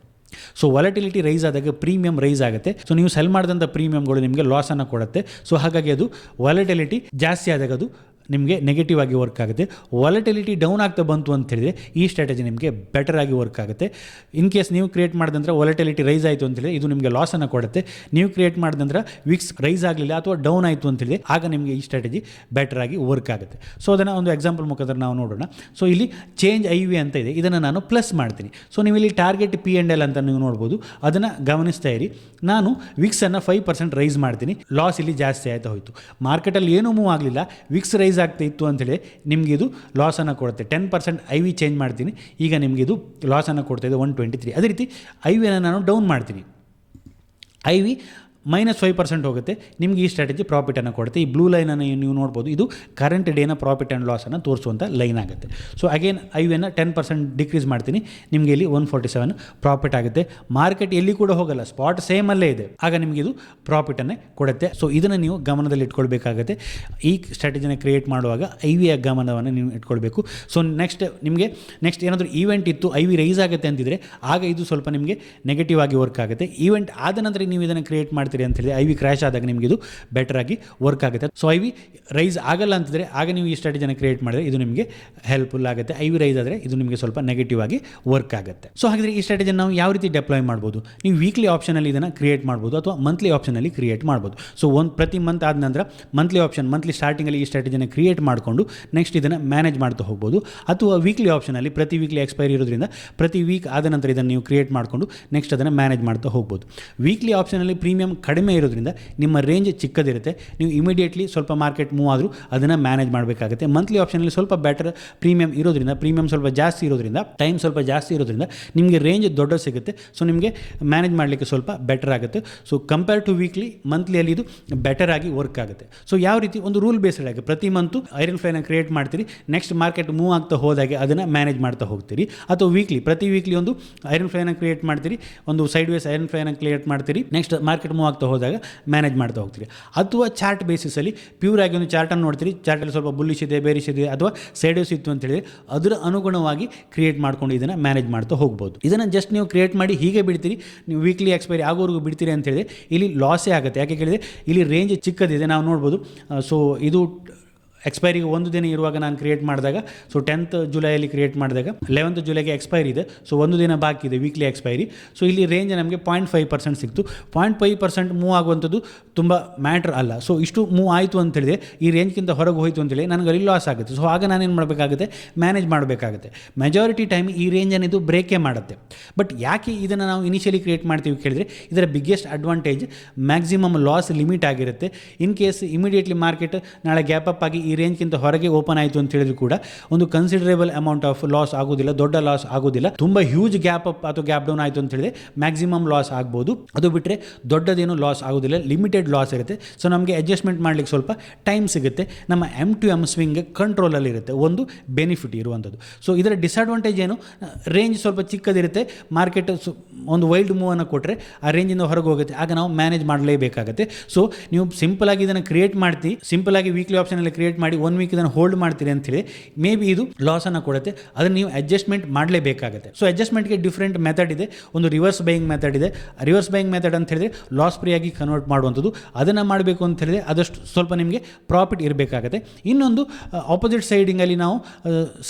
ಸೊ ವಾಲಟಿಲಿಟಿ ರೈಸ್ ಆದಾಗ ಪ್ರೀಮಿಯಂ ರೈಸ್ ಆಗುತ್ತೆ. ಸೊ ನೀವು ಸೆಲ್ ಮಾಡಿದಂಥ ಪ್ರೀಮಿಯಂಗಳು ನಿಮಗೆ ಲಾಸನ್ನು ಕೊಡುತ್ತೆ. ಸೊ ಹಾಗಾಗಿ ಅದು ವಾಲಟಿಲಿಟಿ ಜಾಸ್ತಿ ಆದಾಗ ಅದು ನಿಮಗೆ ನೆಗೆಟಿವ್ ಆಗಿ ವರ್ಕ್ ಆಗುತ್ತೆ. ವಾಲಟಿಲಿಟಿ ಡೌನ್ ಆಗ್ತಾ ಬಂತು ಅಂತ ಹೇಳಿದರೆ ಈ ಸ್ಟ್ರಾಟಜಿ ನಿಮಗೆ ಬೆಟರ್ ಆಗಿ ವರ್ಕ್ ಆಗುತ್ತೆ. ಇನ್ ಕೇಸ್ ನೀವು ಕ್ರಿಯೇಟ್ ಮಾಡಿದಂದ್ರೆ ವಾಲಟಿಲಿಟಿ ರೈಸ್ ಆಯಿತು ಅಂತ ಹೇಳಿದ್ರೆ ಇದು ನಿಮಗೆ ಲಾಸನ್ನು ಕೊಡುತ್ತೆ. ನೀವು ಕ್ರಿಯೇಟ್ ಮಾಡಿದಂದ್ರೆ ವಿಕ್ಸ್ ರೈಸ್ ಆಗಲಿಲ್ಲ ಅಥವಾ ಡೌನ್ ಆಯಿತು ಅಂತ ಹೇಳಿದ್ರೆ ಆಗ ನಿಮಗೆ ಈ ಸ್ಟ್ರಾಟಜಿ ಬೆಟರ್ ಆಗಿ ವರ್ಕ್ ಆಗುತ್ತೆ. ಸೊ ಅದನ್ನು ಒಂದು ಎಕ್ಸಾಂಪಲ್ ಮುಖಾಂತರ ನಾವು ನೋಡೋಣ. ಸೊ ಇಲ್ಲಿ ಚೇಂಜ್ ಐ ವಿ ಅಂತ ಇದೆ. ಇದನ್ನು ನಾನು ಪ್ಲಸ್ ಮಾಡ್ತೀನಿ. ಸೊ ನೀವು ಇಲ್ಲಿ ಟಾರ್ಗೆಟ್ ಪಿ ಆ್ಯಂಡ್ ಎಲ್ ಅಂತ ನೀವು ನೋಡ್ಬೋದು. ಅದನ್ನು ಗಮನಿಸ್ತಾ ಇರಿ. ನಾನು ವಿಕ್ಸನ್ನು ಫೈವ್ ಪರ್ಸೆಂಟ್ ರೈಸ್ ಮಾಡ್ತೀನಿ. ಲಾಸ್ ಇಲ್ಲಿ ಜಾಸ್ತಿ ಆಯ್ತಾ ಹೋಯಿತು. ಮಾರ್ಕೆಟಲ್ಲಿ ಏನೂ ಮೂವ್ ಆಗಲಿಲ್ಲ. ವಿಕ್ಸ್ ರೈಸ್ ಆಗ್ತಾ ಇತ್ತು ಅಂಥೇಳಿ ನಿಮಗೆ ಇದು ಲಾಸನ್ನು ಕೊಡುತ್ತೆ. Ten percent I V change ಮಾಡ್ತೀನಿ. ಈಗ ನಿಮಗೆ ಇದು ಲಾಸನ್ನು ಕೊಡ್ತಾ ಇದೆ ಒನ್ ಟ್ವೆಂಟಿ ತ್ರೀ ಅದೇ ರೀತಿ ಐ ನಾನು ಡೌನ್ ಮಾಡ್ತೀನಿ. I V minus five percent ಹೋಗುತ್ತೆ. ನಿಮಗೆ ಈ ಸ್ಟ್ರಾಟಜಿ ಪ್ರಾಫಿಟನ್ನು ಕೊಡುತ್ತೆ. ಈ ಬ್ಲೂ ಲೈನನ್ನು ನೀವು ನೋಡ್ಬೋದು. ಇದು ಕರೆಂಟ್ ಡೇನ ಪ್ರಾಫಿಟ್ ಆ್ಯಂಡ್ ಲಾಸನ್ನು ತೋರಿಸುವಂಥ ಲೈನ್ ಆಗುತ್ತೆ. ಸೊ ಅಗೇನ್ ಐ ವಿಯನ್ನು ಟೆನ್ ಪರ್ಸೆಂಟ್ ಡಿಕ್ರೀಸ್ ಮಾಡ್ತೀನಿ. ನಿಮಗೆ ಇಲ್ಲಿ ಒನ್ ಫೋರ್ಟಿ ಸೆವೆನ್ ಪ್ರಾಫಿಟ್ ಆಗುತ್ತೆ. ಮಾರ್ಕೆಟ್ ಎಲ್ಲಿ ಕೂಡ ಹೋಗಲ್ಲ. ಸ್ಪಾಟ್ ಸೇಮ್ ಅಲ್ಲೇ ಇದೆ. ಆಗ ನಿಮಗೆ ಇದು ಪ್ರಾಫಿಟನ್ನೇ ಕೊಡುತ್ತೆ. ಸೊ ಇದನ್ನು ನೀವು ಗಮನದಲ್ಲಿ ಇಟ್ಕೊಳ್ಬೇಕಾಗುತ್ತೆ. ಈ ಸ್ಟ್ರಾಟಜಿನ ಕ್ರಿಯೇಟ್ ಮಾಡುವಾಗ ಐ ವಿ ಗಮನವನ್ನು ನೀವು ಇಟ್ಕೊಳ್ಬೇಕು. ಸೊ ನೆಕ್ಸ್ಟ್ ನಿಮಗೆ ನೆಕ್ಸ್ಟ್ ಏನಾದರೂ ಈವೆಂಟ್ ಇತ್ತು ಐ ವಿ ರೈಸ್ ಆಗುತ್ತೆ ಅಂತಿದ್ರೆ, ಆಗ ಇದು ಸ್ವಲ್ಪ ನಿಮಗೆ ನೆಗೆಟಿವ್ ಆಗಿ ವರ್ಕ್ ಆಗುತ್ತೆ. ಈವೆಂಟ್ ಆದ ನಂತರ ನೀವು ಇದನ್ನು ಕ್ರಿಯೇಟ್ ಮಾಡ್ತೀರಿ? ಅಂತ ಹೇಳಿ ಐ ವಿ ಕ್ರ್ಯಾಶ್ ಆದಾಗ ನಿಮಗೆ ಇದು ಬೆಟರ್ ಆಗಿ ವರ್ಕ್ ಆಗುತ್ತೆ. ಸೊ ಐ ವಿ ರೈಸ್ ಆಗಲ್ಲ ಅಂತಿದ್ರೆ ಆಗ ನೀವು ಈ ಸ್ಟ್ರಾಟಜಿನ ಕ್ರಿಯೇಟ್ ಮಾಡಿದ್ರೆ ಇದು ನಿಮಗೆ ಹೆಲ್ಪ್ಫುಲ್ ಆಗುತ್ತೆ. ಐ ವಿ ರೈಸ್ ಆದರೆ ಇದು ನಿಮಗೆ ಸ್ವಲ್ಪ ನೆಗೆಟಿವ್ ಆಗಿ ವರ್ಕ್ ಆಗುತ್ತೆ. ಸೊ ಹಾಗಾದರೆ ಈ ಸ್ಟ್ರಾಟಜಿನ ನಾವು ಯಾವ ರೀತಿ ಡೆಪ್ಲಾಯ್ ಮಾಡ್ಬೋದು? ನೀವು ವೀಕ್ಲಿ ಆಪ್ಷನಲ್ಲಿ ಇದನ್ನು ಕ್ರಿಯೇಟ್ ಮಾಡ್ಬೋದು ಅಥವಾ ಮಂತ್ಲಿ ಆಪ್ಷನಲ್ಲಿ ಕ್ರಿಯೇಟ್ ಮಾಡ್ಬೋದು? ಸೊ ಒಂದು ಪ್ರತಿ ಮಂತ್ ಆದ ನಂತರ ಮಂತ್ಲಿ ಆಪ್ಷನ್ ಮಂತ್ಲಿ ಸ್ಟಾರ್ಟಿಂಗಲ್ಲಿ ಈ ಸ್ಟ್ರಾಟಜಿನ ಕ್ರಿಯೇಟ್ ಮಾಡಿಕೊಂಡು ನೆಕ್ಸ್ಟ್ ಇದನ್ನು ಮ್ಯಾನೇಜ್ ಮಾಡ್ತಾ ಹೋಗ್ಬೋದು. ಅಥವಾ ವೀಕ್ಲಿ ಆಪ್ಷನಲ್ಲಿ ಪ್ರತಿ ವೀಕ್ಲಿ ಎಕ್ಸ್ಪೈರಿ ಇರೋದ್ರಿಂದ ಪ್ರತಿ ವೀಕ್ ಆದ ನಂತರ ಇದನ್ನು ನೀವು ಕ್ರಿಯೇಟ್ ಮಾಡಿಕೊಂಡು ನೆಕ್ಸ್ಟ್ ಅದನ್ನು ಮ್ಯಾನೇಜ್ ಮಾಡ್ತಾ ಹೋಗ್ಬೋದು. ವೀಕ್ಲಿ ಆಪ್ಷನಲ್ಲಿ ಪ್ರೀಮಿಯಂ ಕಡಿಮೆ ಇರೋದ್ರಿಂದ ನಿಮ್ಮ ರೇಂಜ್ ಚಿಕ್ಕದಿರುತ್ತೆ. ನೀವು ಇಮಿಡಿಯೇಟ್ಲಿ ಸ್ವಲ್ಪ ಮಾರ್ಕೆಟ್ ಮೂವ್ ಆದರೂ ಅದನ್ನು ಮ್ಯಾನೇಜ್ ಮಾಡಬೇಕಾಗುತ್ತೆ. ಮಂತ್ಲಿ ಆಪ್ಷನಲ್ಲಿ ಸ್ವಲ್ಪ ಬೆಟರ್ ಪ್ರೀಮಿಯಂ ಇರೋದ್ರಿಂದ ಪ್ರೀಮಿಯಂ ಸ್ವಲ್ಪ ಜಾಸ್ತಿ ಇರೋದ್ರಿಂದ ಟೈಮ್ ಸ್ವಲ್ಪ ಜಾಸ್ತಿ ಇರೋದ್ರಿಂದ ನಿಮಗೆ ರೇಂಜ್ ದೊಡ್ಡ ಸಿಗುತ್ತೆ. ಸೊ ನಿಮಗೆ ಮ್ಯಾನೇಜ್ ಮಾಡಲಿಕ್ಕೆ ಸ್ವಲ್ಪ ಬೆಟರ್ ಆಗುತ್ತೆ. ಸೊ ಕಂಪೇರ್ ಟು ವೀಕ್ಲಿ ಮಂತ್ಲಿಯಲ್ಲಿ ಇದು ಬೆಟರ್ ಆಗಿ ವರ್ಕ್ ಆಗುತ್ತೆ. ಸೊ ಯಾವ ರೀತಿ ಒಂದು ರೂಲ್ ಬೇಸ್ಡ್ ಆಗಿ ಪ್ರತಿ ಮಂತು ಐರನ್ ಫ್ಲೈನ ಕ್ರಿಯೇಟ್ ಮಾಡ್ತೀರಿ. ನೆಕ್ಸ್ಟ್ ಮಾರ್ಕೆಟ್ ಮೂವ್ ಆಗ್ತಾ ಹೋದಾಗೆ ಅದನ್ನು ಮ್ಯಾನೇಜ್ ಮಾಡ್ತಾ ಹೋಗ್ತೀರಿ. ಅಥವಾ ವೀಕ್ಲಿ ಪ್ರತಿ ವೀಕ್ಲಿ ಒಂದು ಐರನ್ ಫ್ಲೈನ ಕ್ರಿಯೇಟ್ ಮಾಡ್ತೀರಿ. ಒಂದು ಸೈಡ್ ವೇಸ್ ಐರನ್ ಫ್ಲೈನ ಕ್ರಿಯೇಟ್ ಮಾಡ್ತೀರಿ. ನೆಕ್ಸ್ಟ್ ಮಾರ್ಕೆಟ್ ಮೂವ್ ಆಗ್ತಾ ಹೋದಾಗ ಮ್ಯಾನೇಜ್ ಮಾಡ್ತಾ ಹೋಗ್ತೀರಿ. ಅಥವಾ ಚಾರ್ಟ್ ಬೇಸಿಸಲ್ಲಿ ಪ್ಯೂರ್ ಆಗಿ ಒಂದು ಚಾರ್ಟನ್ನು ನೋಡ್ತೀರಿ. ಚಾರ್ಟಲ್ಲಿ ಸ್ವಲ್ಪ ಬುಲ್ಲಿಶ್ ಇದೆ ಬೇರಿಶ್ ಅಥವಾ ಸೈಡಸ್ ಇತ್ತು ಅಂತ ಹೇಳಿದ್ರೆ ಅದರ ಅನುಗುಣವಾಗಿ ಕ್ರಿಯೇಟ್ ಮಾಡ್ಕೊಂಡು ಇದನ್ನು ಮ್ಯಾನೇಜ್ ಮಾಡ್ತಾ ಹೋಗ್ಬೋದು. ಇದನ್ನು ಜಸ್ಟ್ ನೀವು ಕ್ರಿಯೇಟ್ ಮಾಡಿ ಹೀಗೆ ಬಿಡ್ತೀರಿ. ನೀವು ವೀಕ್ಲಿ ಎಕ್ಸ್ಪೈರಿ ಆಗೋವರೆಗೂ ಬಿಡ್ತೀರಿ ಅಂತ ಹೇಳಿದ್ರೆ ಇಲ್ಲಿ ಲಾಸೇ ಆಗುತ್ತೆ. ಯಾಕೆ ಕೇಳಿದರೆ ಇಲ್ಲಿ ರೇಂಜ್ ಚಿಕ್ಕದಿದೆ. ನಾವು ನೋಡ್ಬೋದು. ಸೊ ಇದು ಎಕ್ಸ್ಪೈರಿಗೆ ಒಂದು ದಿನ ಇರುವಾಗ ನಾನು ಕ್ರಿಯೇಟ್ ಮಾಡಿದಾಗ ಸೊ ಟೆಂತ್ ಜುಲೈಯಲ್ಲಿ ಕ್ರಿಯೇಟ್ ಮಾಡಿದಾಗ ಲೆವೆಂತ್ ಜುಲೈಗೆ ಎಕ್ಸ್ಪೈರಿ ಇದೆ ಸೊ ಒಂದು ದಿನ ಬಾಕಿ ಇದೆ ವೀಕ್ಲಿ ಎಕ್ಸ್ಪೈರಿ ಸೊ ಇಲ್ಲಿ ರೇಂಜ್ ನಮಗೆ ಪಾಯಿಂಟ್ ಫೈವ್ ಪರ್ಸೆಂಟ್ ಸಿಕ್ತು. ಪಾಯಿಂಟ್ ಫೈವ್ ಪರ್ಸೆಂಟ್ ಮೂವ್ ಆಗುವಂಥದ್ದು ತುಂಬ ಮ್ಯಾಟ್ರ್ ಅಲ್ಲ. ಸೊ ಇಷ್ಟು ಮೂವ್ ಆಯಿತು ಅಂತ ಹೇಳಿದ್ರೆ, ಈ ರೇಂಜ್ಗಿಂತ ಹೊರಗೆ ಹೋಯಿತು ಅಂತೇಳಿ ನನಗೆ ಅಲ್ಲಿ ಲಾಸ್ ಆಗುತ್ತೆ. ಸೊ ಆಗ ನಾನೇನು ಮಾಡಬೇಕಾಗುತ್ತೆ? ಮ್ಯಾನೇಜ್ ಮಾಡಬೇಕಾಗುತ್ತೆ. ಮೆಜಾರಿಟಿ ಟೈಮ್ ಈ ರೇಂಜನ್ನು ಇದು ಬ್ರೇಕೇ ಮಾಡುತ್ತೆ. ಬಟ್ ಯಾಕೆ ಇದನ್ನು ನಾವು ಇನಿಷಿಯಲಿ ಕ್ರಿಯೇಟ್ ಮಾಡ್ತೀವಿ ಕೇಳಿದರೆ, ಇದರ biggest advantage maximum loss limit ಆಗಿರುತ್ತೆ. ಇನ್ ಕೇಸ್ ಇಮಿಡಿಯೇಟ್ಲಿ ಮಾರ್ಕೆಟ್ ನಾಳೆ ಗ್ಯಾಪ್ ಅಪ್ ಆಗಿ ಈ ರೇಂಜ್ಗಿಂತ ಹೊರಗೆ ಓಪನ್ ಆಯಿತು ಅಂತ ಹೇಳಿದ್ರು ಕೂಡ ಒಂದು ಕನ್ಸಿಡರೇಬಲ್ ಅಮೌಂಟ್ ಆಫ್ ಲಾಸ್ ಆಗೋದಿಲ್ಲ, ದೊಡ್ಡ ಲಾಸ್ ಆಗೋದಿಲ್ಲ. ತುಂಬ ಹ್ಯೂಜ್ ಗ್ಯಾಪ್ ಅಪ್ ಅಥವಾ ಗ್ಯಾಪ್ ಡೌನ್ ಆಯಿತು ಅಂತ ಹೇಳಿದ್ರೆ ಮ್ಯಾಕ್ಸಿಮಮ್ ಲಾಸ್ ಆಗ್ಬೋದು. ಅದು ಬಿಟ್ಟರೆ ದೊಡ್ಡದೇನು ಲಾಸ್ ಆಗೋದಿಲ್ಲ ಲಿಮಿಟೆಡ್ ಲಾಸ್ ಇರುತ್ತೆ. ಸೊ ನಮಗೆ ಅಡ್ಜಸ್ಟ್ಮೆಂಟ್ ಮಾಡಲಿಕ್ಕೆ ಸ್ವಲ್ಪ ಟೈಮ್ ಸಿಗುತ್ತೆ. ನಮ್ಮ ಎಂ ಟು ಎಂ ಸ್ವಿಂಗ್ ಕಂಟ್ರೋಲಲ್ಲಿ ಇರುತ್ತೆ. ಒಂದು ಬೆನಿಫಿಟ್ ಇರುವಂಥದ್ದು. ಸೊ ಇದರ ಡಿಸ್ಅಡ್ವಾಂಟೇಜ್ ಏನು? ರೇಂಜ್ ಸ್ವಲ್ಪ ಚಿಕ್ಕದಿರುತ್ತೆ. ಮಾರ್ಕೆಟ್ ಒಂದು ವೈಲ್ಡ್ ಮೂವನ್ನು ಕೊಟ್ಟರೆ ಆ ರೇಂಜಿಂದ ಹೊರಗೆ ಹೋಗುತ್ತೆ. ಆಗ ನಾವು ಮ್ಯಾನೇಜ್ ಮಾಡಲೇಬೇಕಾಗುತ್ತೆ. ಸೊ ನೀವು ಸಿಂಪಲ್ ಆಗಿ ಇದನ್ನು ಕ್ರಿಯೇಟ್ ಮಾಡ್ತೀವಿ ಸಿಂಪಲ್ ಆಗಿ ವೀಕ್ಲಿ ಆಪ್ಷನಲ್ಲಿ ಕ್ರಿಯೇಟ್ ಮಾಡಿ ಒನ್ ವೀಕ್ ಇದನ್ನು ಹೋಲ್ಡ್ ಮಾಡ್ತೀರಿ ಅಂತೇಳಿ ಮೇ ಬಿ ಇದು ಲಾಸನ್ನು ಕೊಡುತ್ತೆ. ಅದನ್ನು ನೀವು ಅಡ್ಜಸ್ಟ್ಮೆಂಟ್ ಮಾಡಲೇಬೇಕಾಗುತ್ತೆ. ಸೊ ಅಡ್ಜಸ್ಟ್ಮೆಂಟ್ಗೆ ಡಿಫ್ರೆಂಟ್ ಮೆಥಡ್ ಇದೆ. ಒಂದು ರಿವರ್ಸ್ ಬೈಯಿಂಗ್ ಮೆಥಡ್ ಇದೆ. ರಿವರ್ಸ್ ಬೈಯಿಂಗ್ ಮೆಥಡ್ ಅಂತ ಹೇಳಿದ್ರೆ ಲಾಸ್ ಫ್ರೀ ಆಗಿ ಕನ್ವರ್ಟ್ ಮಾಡುವಂಥದ್ದು. ಅದನ್ನು ಮಾಡಬೇಕು ಅಂತ ಹೇಳಿದ್ರೆ ಅದಷ್ಟು ಸ್ವಲ್ಪ ನಿಮಗೆ ಪ್ರಾಫಿಟ್ ಇರಬೇಕಾಗುತ್ತೆ. ಇನ್ನೊಂದು ಆಪೋಸಿಟ್ ಸೈಡಿಂಗಲ್ಲಿ ನಾವು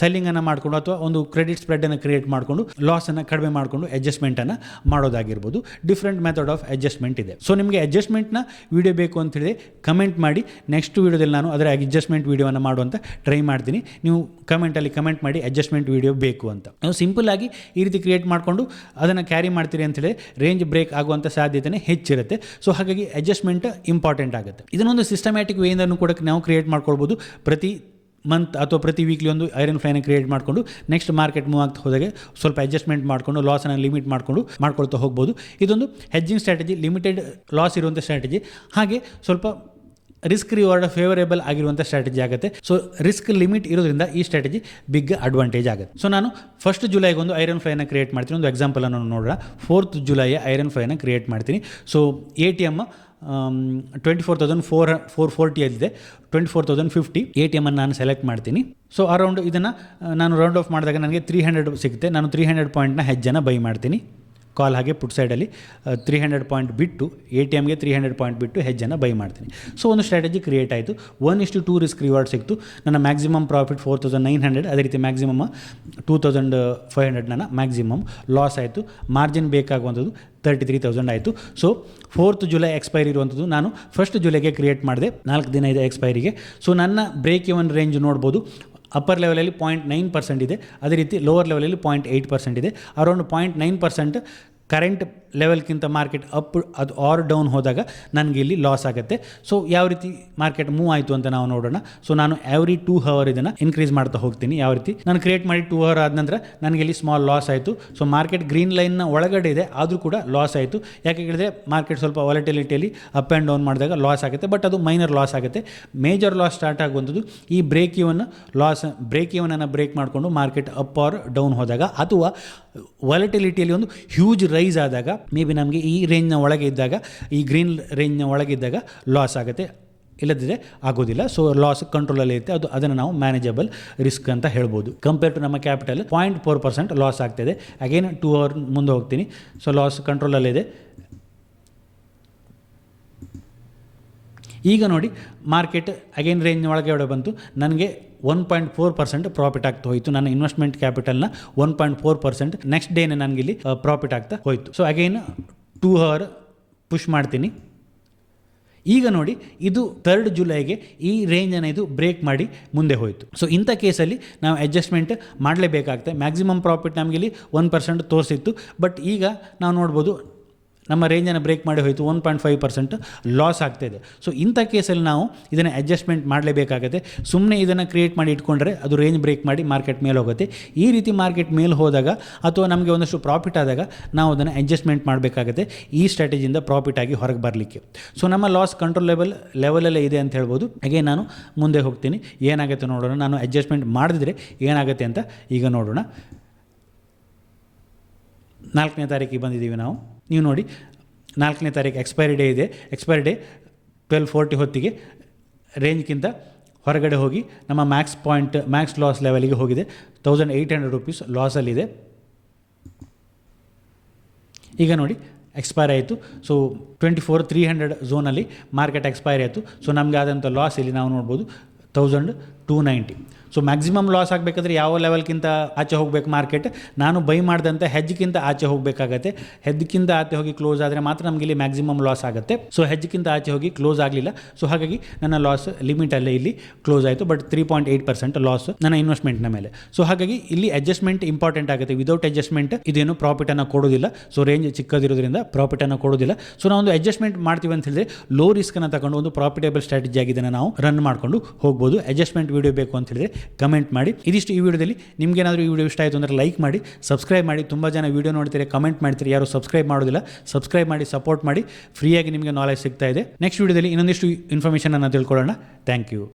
ಸೆಲ್ಲಿಂಗನ್ನು ಮಾಡಿಕೊಂಡು ಅಥವಾ ಒಂದು ಕ್ರೆಡಿಟ್ ಸ್ಪ್ರೆಡನ್ನು ಕ್ರಿಯೇಟ್ ಮಾಡಿಕೊಂಡು ಲಾಸನ್ನು ಕಡಿಮೆ ಮಾಡಿಕೊಂಡು ಅಡ್ಜಸ್ಟ್ಮೆಂಟನ್ನು ಮಾಡೋದಾಗಿರ್ಬೋದು. ಡಿಫ್ರೆಂಟ್ ಮೆಥಡ್ ಆಫ್ ಅಡ್ಜಸ್ಟ್ಮೆಂಟ್ ಇದೆ. ಸೊ ನಿಮಗೆ ಅಡ್ಜಸ್ಟ್ಮೆಂಟ್ನ ವಿಡಿಯೋ ಬೇಕು ಅಂತ ಹೇಳಿದ್ರೆ ಕಮೆಂಟ್ ಮಾಡಿ. ನೆಕ್ಸ್ಟ್ ವೀಡಿಯೋದಲ್ಲಿ ನಾನು ಅದರ ಅಡ್ಜಸ್ಟ್ಮೆಂಟ್ ವೀಡಿಯೋವನ್ನು ಮಾಡುವಂತ ಟ್ರೈ ಮಾಡ್ತೀನಿ. ನೀವು ಕಮೆಂಟಲ್ಲಿ ಕಮೆಂಟ್ ಮಾಡಿ ಅಡ್ಜಸ್ಟ್ಮೆಂಟ್ ವೀಡಿಯೋ ಬೇಕು ಅಂತ. ನಾವು ಸಿಂಪಲ್ ಆಗಿ ಈ ರೀತಿ ಕ್ರಿಯೇಟ್ ಮಾಡಿಕೊಂಡು ಅದನ್ನು ಕ್ಯಾರಿ ಮಾಡ್ತೀರಿ ಅಂತ ಹೇಳಿ ರೇಂಜ್ ಬ್ರೇಕ್ ಆಗುವಂಥ ಸಾಧ್ಯತೆನೇ ಹೆಚ್ಚಿರುತ್ತೆ. ಸೊ ಹಾಗಾಗಿ ಅಡ್ಜಸ್ಟ್ಮೆಂಟ್ ಇಂಪಾರ್ಟೆಂಟ್ ಆಗುತ್ತೆ. ಇದನ್ನೊಂದು ಸಿಸ್ಟಮ್ಯಾಟಿಕ್ ವೇಯಿಂದನೂ ಕೂಡ ನಾವು ಕ್ರಿಯೇಟ್ ಮಾಡ್ಕೊಳ್ಬೋದು. ಪ್ರತಿ ಮಂತ್ ಅಥವಾ ಪ್ರತಿ ವೀಕ್ಲಿ ಒಂದು ಐರನ್ ಫ್ಲೈನ ಕ್ರಿಯೇಟ್ ಮಾಡಿಕೊಂಡು ನೆಕ್ಸ್ಟ್ ಮಾರ್ಕೆಟ್ ಮೂವ್ ಆಗ್ತಾ ಹೋದಾಗೆ ಸ್ವಲ್ಪ ಅಡ್ಜಸ್ಟ್ಮೆಂಟ್ ಮಾಡಿಕೊಂಡು ಲಾಸನ್ನು ಲಿಮಿಟ್ ಮಾಡಿಕೊಂಡು ಮಾಡ್ಕೊಳ್ತಾ ಹೋಗ್ಬೋದು. ಇದೊಂದು ಹೆಜ್ಜಿಂಗ್ ಸ್ಟ್ರಾಟಜಿ ಲಿಮಿಟೆಡ್ ಲಾಸ್ ಇರುವಂಥ ಸ್ಟ್ರಾಟಜಿ ಹಾಗೆ ಸ್ವಲ್ಪ ರಿಸ್ಕ್ ರಿವಾರ್ಡ್ ಫೇವರೇಬಲ್ ಆಗಿರುವಂಥ ಸ್ಟ್ರಾಟಜಿ ಆಗುತ್ತೆ. ಸೊ ರಿಸ್ಕ್ ಲಿಮಿಟ್ ಇರೋದ್ರಿಂದ ಈ ಸ್ಟ್ರಾಟಜಿ ಬಿಗ್ ಅಡ್ವಾಂಟೇಜ್ ಆಗುತ್ತೆ. ಸೊ ನಾನು ಫಸ್ಟ್ ಜುಲೈಗೆ ಒಂದು ಐರನ್ ಫ್ಲೈನ ಕ್ರಿಯೇಟ್ ಮಾಡ್ತೀನಿ. ಒಂದು ಎಕ್ಸಾಂಪಲ್ ಅನ್ನು ನೋಡೋಣ. ಫೋರ್ತ್ ಜುಲೈ ಐರನ್ ಫ್ಲೈನ ಕ್ರಿಯೇಟ್ ಮಾಡ್ತೀನಿ. So A T M twenty four thousand four four ಫೋರ್ಟಿಯಲ್ಲಿದೆ twenty four thousand fifty A T ಎಮನ್ನು ನಾನು ಸೆಲೆಕ್ಟ್ ಮಾಡ್ತೀನಿ. ಸೊ ಅರೌಂಡ್ ಇದನ್ನು ನಾನು ರೌಂಡ್ ಆಫ್ ಮಾಡಿದಾಗ ನನಗೆ ತ್ರೀ ಹಂಡ್ರೆಡ್ ಸಿಗುತ್ತೆ. ನಾನು ತ್ರೀ ಹಂಡ್ರೆಡ್ ಪಾಯಿಂಟ್ನ ಹೆಜ್ಜೆನ ಬೈ ಮಾಡ್ತೀನಿ. ಕಾಲ್ ಹಾಗೆ ಪುಟ್ ಸೈಡಲ್ಲಿ ತ್ರೀ ಹಂಡ್ರೆಡ್ ಪಾಯಿಂಟ್ ಬಿಟ್ಟು ಎ ಟಿ ಎಮ್ಗೆ ತ್ರೀ ಹಂಡ್ರೆಡ್ ಪಾಯಿಂಟ್ ಬಿಟ್ಟು ಹೆಜ್ಜನ್ನು ಬೈ ಮಾಡ್ತೀನಿ. ಸೊ ಒಂದು ಸ್ಟ್ರಾಟಜಿ ಕ್ರಿಯೇಟ್ ಆಯಿತು. ಒನ್ ಇಷ್ಟು ಟೂ ರಿಸ್ಕ್ ರಿವಾರ್ಡ್ ಸಿಕ್ತು. ನನ್ನ maximum profit four thousand nine hundred ಅದೇ ರೀತಿ maximum two thousand five hundred ನನ್ನ ಮ್ಯಾಕ್ಸಿಮಮ್ ಲಾಸ್ ಆಯಿತು. ಮಾರ್ಜಿನ್ ಬೇಕಾಗುವಂಥದ್ದು ತರ್ಟಿ ತ್ರೀ ತೌಸಂಡ್ ಆಯಿತು. ಸೊ ಫೋರ್ತ್ ಜುಲೈ ಎಕ್ಸ್ಪೈರಿ ಇರುವಂಥದ್ದು ನಾನು ಫಸ್ಟ್ ಜುಲೈಗೆ ಕ್ರಿಯೇಟ್ ಮಾಡಿದೆ. ನಾಲ್ಕು ದಿನ ಇದೆ ಎಕ್ಸ್ಪೈರಿಗೆ ಸೊ ನನ್ನ ಬ್ರೇಕ್ ಇವನ್ ರೇಂಜ್ ನೋಡ್ಬೋದು. ಅಪ್ಪರ್ ಲೆವೆಲಲ್ಲಿ ಪಾಯಿಂಟ್ ನೈನ್ ಪರ್ಸೆಂಟ್ ಇದೆ. ಅದೇ ರೀತಿ ಲೋವರ್ ಲೆವೆಲಲ್ಲಿ ಪಾಯಿಂಟ್ ಏಯ್ಟ್ ಪರ್ಸೆಂಟ್ ಇದೆ. Around point nine percent current ಲೆವೆಲ್ಗಿಂತ market up ಅದು ಆರ್ ಡೌನ್ ಹೋದಾಗ ನನಗೆ ಇಲ್ಲಿ ಲಾಸ್ ಆಗುತ್ತೆ. ಸೊ ಯಾವ ರೀತಿ ಮಾರ್ಕೆಟ್ ಮೂವ್ ಆಯಿತು ಅಂತ ನಾವು ನೋಡೋಣ. ಸೊ ನಾನು ಎವ್ರಿ ಟೂ ಹವರ್ ಇದನ್ನು ಇನ್ಕ್ರೀಸ್ ಮಾಡ್ತಾ ಹೋಗ್ತೀನಿ. ಯಾವ ರೀತಿ? ನಾನು ಕ್ರಿಯೇಟ್ ಮಾಡಿ ಟೂ ಅವರ್ ಆದ ನಂತರ ನನಗೆ ಇಲ್ಲಿ ಸ್ಮಾಲ್ ಲಾಸ್ ಆಯಿತು. ಸೊ ಮಾರ್ಕೆಟ್ ಗ್ರೀನ್ ಲೈನ್ನ ಒಳಗಡೆ ಇದೆ, ಆದರೂ ಕೂಡ ಲಾಸ್ ಆಯಿತು. ಯಾಕೆ ಹೇಳಿದ್ರೆ ಮಾರ್ಕೆಟ್ ಸ್ವಲ್ಪ ವಾಲಟಿಲಿಟಿಯಲ್ಲಿ ಅಪ್ ಆ್ಯಂಡ್ ಡೌನ್ ಮಾಡಿದಾಗ ಲಾಸ್ ಆಗುತ್ತೆ ಬಟ್ ಅದು ಮೈನರ್ ಲಾಸ್ ಆಗುತ್ತೆ. ಮೇಜರ್ ಲಾಸ್ ಸ್ಟಾರ್ಟ್ ಆಗುವಂಥದ್ದು ಈ ಬ್ರೇಕ್ ಇವನ್ ಲಾಸ್ ಬ್ರೇಕ್ ಇವನನ್ನು ಬ್ರೇಕ್ ಮಾಡಿಕೊಂಡು ಮಾರ್ಕೆಟ್ ಅಪ್ ಆರ್ ಡೌನ್ ಹೋದಾಗ, ಅಥವಾ ವಾಲಟಿಲಿಟಿಯಲ್ಲಿ ಒಂದು ಹ್ಯೂಜ್ ರೈಸ್ ಆದಾಗ ಮೇ ಬಿ ನಮಗೆ ಈ ರೇಂಜ್ನ ಒಳಗೆ ಇದ್ದಾಗ, ಈ ಗ್ರೀನ್ ರೇಂಜ್ನ ಒಳಗೆ ಇದ್ದಾಗ ಲಾಸ್ ಆಗುತ್ತೆ. ಇಲ್ಲದಿದ್ದರೆ ಆಗೋದಿಲ್ಲ. ಸೊ ಲಾಸ್ ಕಂಟ್ರೋಲಲ್ಲಿ ಇರುತ್ತೆ. ಅದು, ಅದನ್ನು ನಾವು ಮ್ಯಾನೇಜಬಲ್ ರಿಸ್ಕ್ ಅಂತ ಹೇಳ್ಬೋದು. ಕಂಪೇರ್ ಟು ನಮ್ಮ capital point four percent loss ಆಗ್ತಿದೆ. ಅಗೇನ್ ಟೂ ಅವರ್ ಮುಂದೆ ಹೋಗ್ತೀನಿ. ಸೊ ಲಾಸ್ ಕಂಟ್ರೋಲಲ್ಲಿದೆ ಈಗ ನೋಡಿ ಮಾರ್ಕೆಟ್ ಅಗೇನ್ ರೇಂಜ್ ಒಳಗೆ ಬಂತು? ನನಗೆ one point four percent profit ಆಗ್ತಾ ಹೋಯಿತು. ನನ್ನ investment ಕ್ಯಾಪಿಟಲ್ನ one point four percent next ಡೇನೇ ನನಗೆ ಇಲ್ಲಿ ಪ್ರಾಫಿಟ್ ಆಗ್ತಾ ಹೋಯಿತು. So again two hour push ಮಾಡ್ತೀನಿ. ಈಗ ನೋಡಿ, ಇದು ತರ್ಡ್ ಜುಲೈಗೆ ಈ ರೇಂಜನ್ನು ಇದು ಬ್ರೇಕ್ ಮಾಡಿ ಮುಂದೆ ಹೋಯಿತು. ಸೊ ಇಂಥ ಕೇಸಲ್ಲಿ ನಾವು ಅಡ್ಜಸ್ಟ್ಮೆಂಟ್ ಮಾಡಲೇಬೇಕಾಗ್ತದೆ ಮ್ಯಾಕ್ಸಿಮಮ್ ಪ್ರಾಫಿಟ್ ನಮಗೆ ಇಲ್ಲಿ ಒನ್ ಪರ್ಸೆಂಟ್ ತೋರಿಸಿತ್ತು. ಬಟ್ ಈಗ ನಾವು ನೋಡ್ಬೋದು ನಮ್ಮ ರೇಂಜನ್ನು ಬ್ರೇಕ್ ಮಾಡಿ ಹೋಯಿತು one point five percent loss ಆಗ್ತಾಯಿದೆ ಸೊ ಇಂಥ ಕೇಸಲ್ಲಿ ನಾವು ಇದನ್ನು ಅಡ್ಜಸ್ಟ್ಮೆಂಟ್ ಮಾಡಲೇಬೇಕಾಗುತ್ತೆ. ಸುಮ್ಮನೆ ಇದನ್ನು ಕ್ರಿಯೇಟ್ ಮಾಡಿ ಇಟ್ಕೊಂಡ್ರೆ ಅದು ರೇಂಜ್ ಬ್ರೇಕ್ ಮಾಡಿ ಮಾರ್ಕೆಟ್ ಮೇಲೆ ಹೋಗುತ್ತೆ. ಈ ರೀತಿ ಮಾರ್ಕೆಟ್ ಮೇಲೆ ಹೋದಾಗ ಅಥವಾ ನಮಗೆ ಒಂದಷ್ಟು ಪ್ರಾಫಿಟ್ ಆದಾಗ ನಾವು ಅದನ್ನು ಅಡ್ಜಸ್ಟ್ಮೆಂಟ್ ಮಾಡಬೇಕಾಗುತ್ತೆ. ಈ ಸ್ಟ್ರಾಟಜಿಯಿಂದ ಪ್ರಾಫಿಟ್ ಆಗಿ ಹೊರಗೆ ಬರಲಿಕ್ಕೆ. ಸೊ ನಮ್ಮ ಲಾಸ್ ಕಂಟ್ರೋಲ್ ಲೆವೆಲ್ ಲೆವೆಲಲ್ಲೇ ಇದೆ ಅಂತ ಹೇಳ್ಬೋದು. ಹಾಗೆ ನಾನು ಮುಂದೆ ಹೋಗ್ತೀನಿ. ಏನಾಗುತ್ತೆ ನೋಡೋಣ. ನಾನು ಅಡ್ಜಸ್ಟ್ಮೆಂಟ್ ಮಾಡಿದ್ರೆ ಏನಾಗುತ್ತೆ ಅಂತ ಈಗ ನೋಡೋಣ. ನಾಲ್ಕನೇ ತಾರೀಕಿಗೆ ಬಂದಿದ್ದೀವಿ ನಾವು. ನೀವು ನೋಡಿ, ನಾಲ್ಕನೇ ತಾರೀಕು ಎಕ್ಸ್ಪೈರಿ ಡೇ ಇದೆ. ಎಕ್ಸ್ಪೈರಿ ಡೇ ಟ್ವೆಲ್ ಫೋರ್ಟಿ ಹೊತ್ತಿಗೆ ರೇಂಜ್ಗಿಂತ ಹೊರಗಡೆ ಹೋಗಿ ನಮ್ಮ ಮ್ಯಾಕ್ಸ್ ಪಾಯಿಂಟ್ ಮ್ಯಾಕ್ಸ್ ಲಾಸ್ ಲೆವೆಲಿಗೆ ಹೋಗಿದೆ. ತೌಸಂಡ್ ಏಯ್ಟ್ ಹಂಡ್ರೆಡ್ ರುಪೀಸ್ ಲಾಸಲ್ಲಿದೆ ಈಗ ನೋಡಿ ಎಕ್ಸ್ಪೈರ್ ಆಯಿತು. So twenty four three hundred ಝೋನಲ್ಲಿ market expire ಆಯಿತು. ಸೊ ನಮಗೆ ಆದಂಥ ಲಾಸ್ ಇಲ್ಲಿ ನಾವು ನೋಡ್ಬೋದು thousand two ninety so maximum loss ಆಗಬೇಕಾದ್ರೆ ಯಾವ ಲೆವೆಲ್ಗಿಂತ ಆಚೆ ಹೋಗಬೇಕು ಮಾರ್ಕೆಟ್ ನಾನು ಬೈ ಮಾಡಿದಂಥ ಹೆಜ್ಗಿಂತ ಆಚೆ ಹೋಗಬೇಕಾಗತ್ತೆ. ಹೆಜ್ಗಿಂತ ಆಚೆ ಹೋಗಿ ಕ್ಲೋಸ್ ಆದರೆ ಮಾತ್ರ ನಮಗೆ ಇಲ್ಲಿ ಮ್ಯಾಕ್ಸಿಮಮ್ ಲಾಸ್ ಆಗುತ್ತೆ. ಸೊ ಹೆಜ್ಗಿಂತ ಆಚೆ ಹೋಗಿ ಕ್ಲೋಸ್ ಆಗಲಿಲ್ಲ. ಸೊ ಹಾಗಾಗಿ ನನ್ನ ಲಾಸ್ ಲಿಮಿಟಲ್ಲೇ ಇಲ್ಲಿ ಕ್ಲೋಸ್ ಆಯಿತು. But three point eight percent loss ನನ್ನ ಇನ್ವೆಸ್ಟ್ಮೆಂಟ್ನ ಮೇಲೆ. ಸೊ ಹಾಗಾಗಿ ಇಲ್ಲಿ ಅಡ್ಜಸ್ಟ್ಮೆಂಟ್ ಇಂಪಾರ್ಟೆಂಟ್ ಆಗುತ್ತೆ. ವಿದೌಟ್ ಅಡ್ಜಸ್ಟ್ಮೆಂಟ್ ಇದೇನು ಪ್ರಾಫಿಟನ್ನು ಕೊಡೋದಿಲ್ಲ. ಸೊ ರೇಂಜ್ ಚಿಕ್ಕದಿರೋದ್ರಿಂದ ಪ್ರಾಫಿಟನ್ನು ಕೊಡೋದಿಲ್ಲ. ಸೊ ನಾವು ಒಂದು ಅಡ್ಜಸ್ಟ್ಮೆಂಟ್ ಮಾಡ್ತೀವಿ ಅಂತ ಹೇಳಿದ್ರೆ ಲೋ ರಿಸ್ಕನ್ನು ತಗೊಂಡು ಒಂದು ಪ್ರಾಫಿಟೇಬಲ್ ಸ್ಟ್ರಾಟಜಿ ಆಗಿದ್ದನ್ನು ನಾವು ರನ್ ಮಾಡಿಕೊಂಡು ಹೋಗ್ಬೋದು. ಅಡ್ಜಸ್ಟ್ಮೆಂಟ್ ವಿಡಿಯೋ ಬೇಕು ಅಂತ ಹೇಳಿದ್ರೆ ಕಮೆಂಟ್ ಮಾಡಿ. ಇದಿಷ್ಟು ಈ ವಿಡಿಯೋದಲ್ಲಿ. ನಿಮಗೇನಾದರೂ ಈ ವಿಡಿಯೋ ಇಷ್ಟ ಆಯಿತು ಅಂದರೆ ಲೈಕ್ ಮಾಡಿ ಸಬ್ಸ್ಕ್ರೈಬ್ ಮಾಡಿ. ತುಂಬ ಜನ ವಿಡಿಯೋ ನೋಡ್ತೀರಿ ಕಮೆಂಟ್ ಮಾಡ್ತೀರಿ ಯಾರು ಸಬ್ಸ್ಕ್ರೈಬ್ ಮಾಡೋದಿಲ್ಲ. ಸಬ್ಸ್ಕ್ರೈಬ್ ಮಾಡಿ ಸಪೋರ್ಟ್ ಮಾಡಿ. ಫ್ರೀಯಾಗಿ ನಿಮಗೆ ನಾಲೆಜ್ ಸಿಗ್ತಾ ಇದೆ. ನೆಕ್ಸ್ಟ್ ವಿಡಿಯೋದಲ್ಲಿ ಇನ್ನೊಂದಿಷ್ಟು ಇನ್ಫಾರ್ಮೇಷನ್ ಅನ್ನು ತಿಳ್ಕೊಳ್ಳೋಣ. Thank you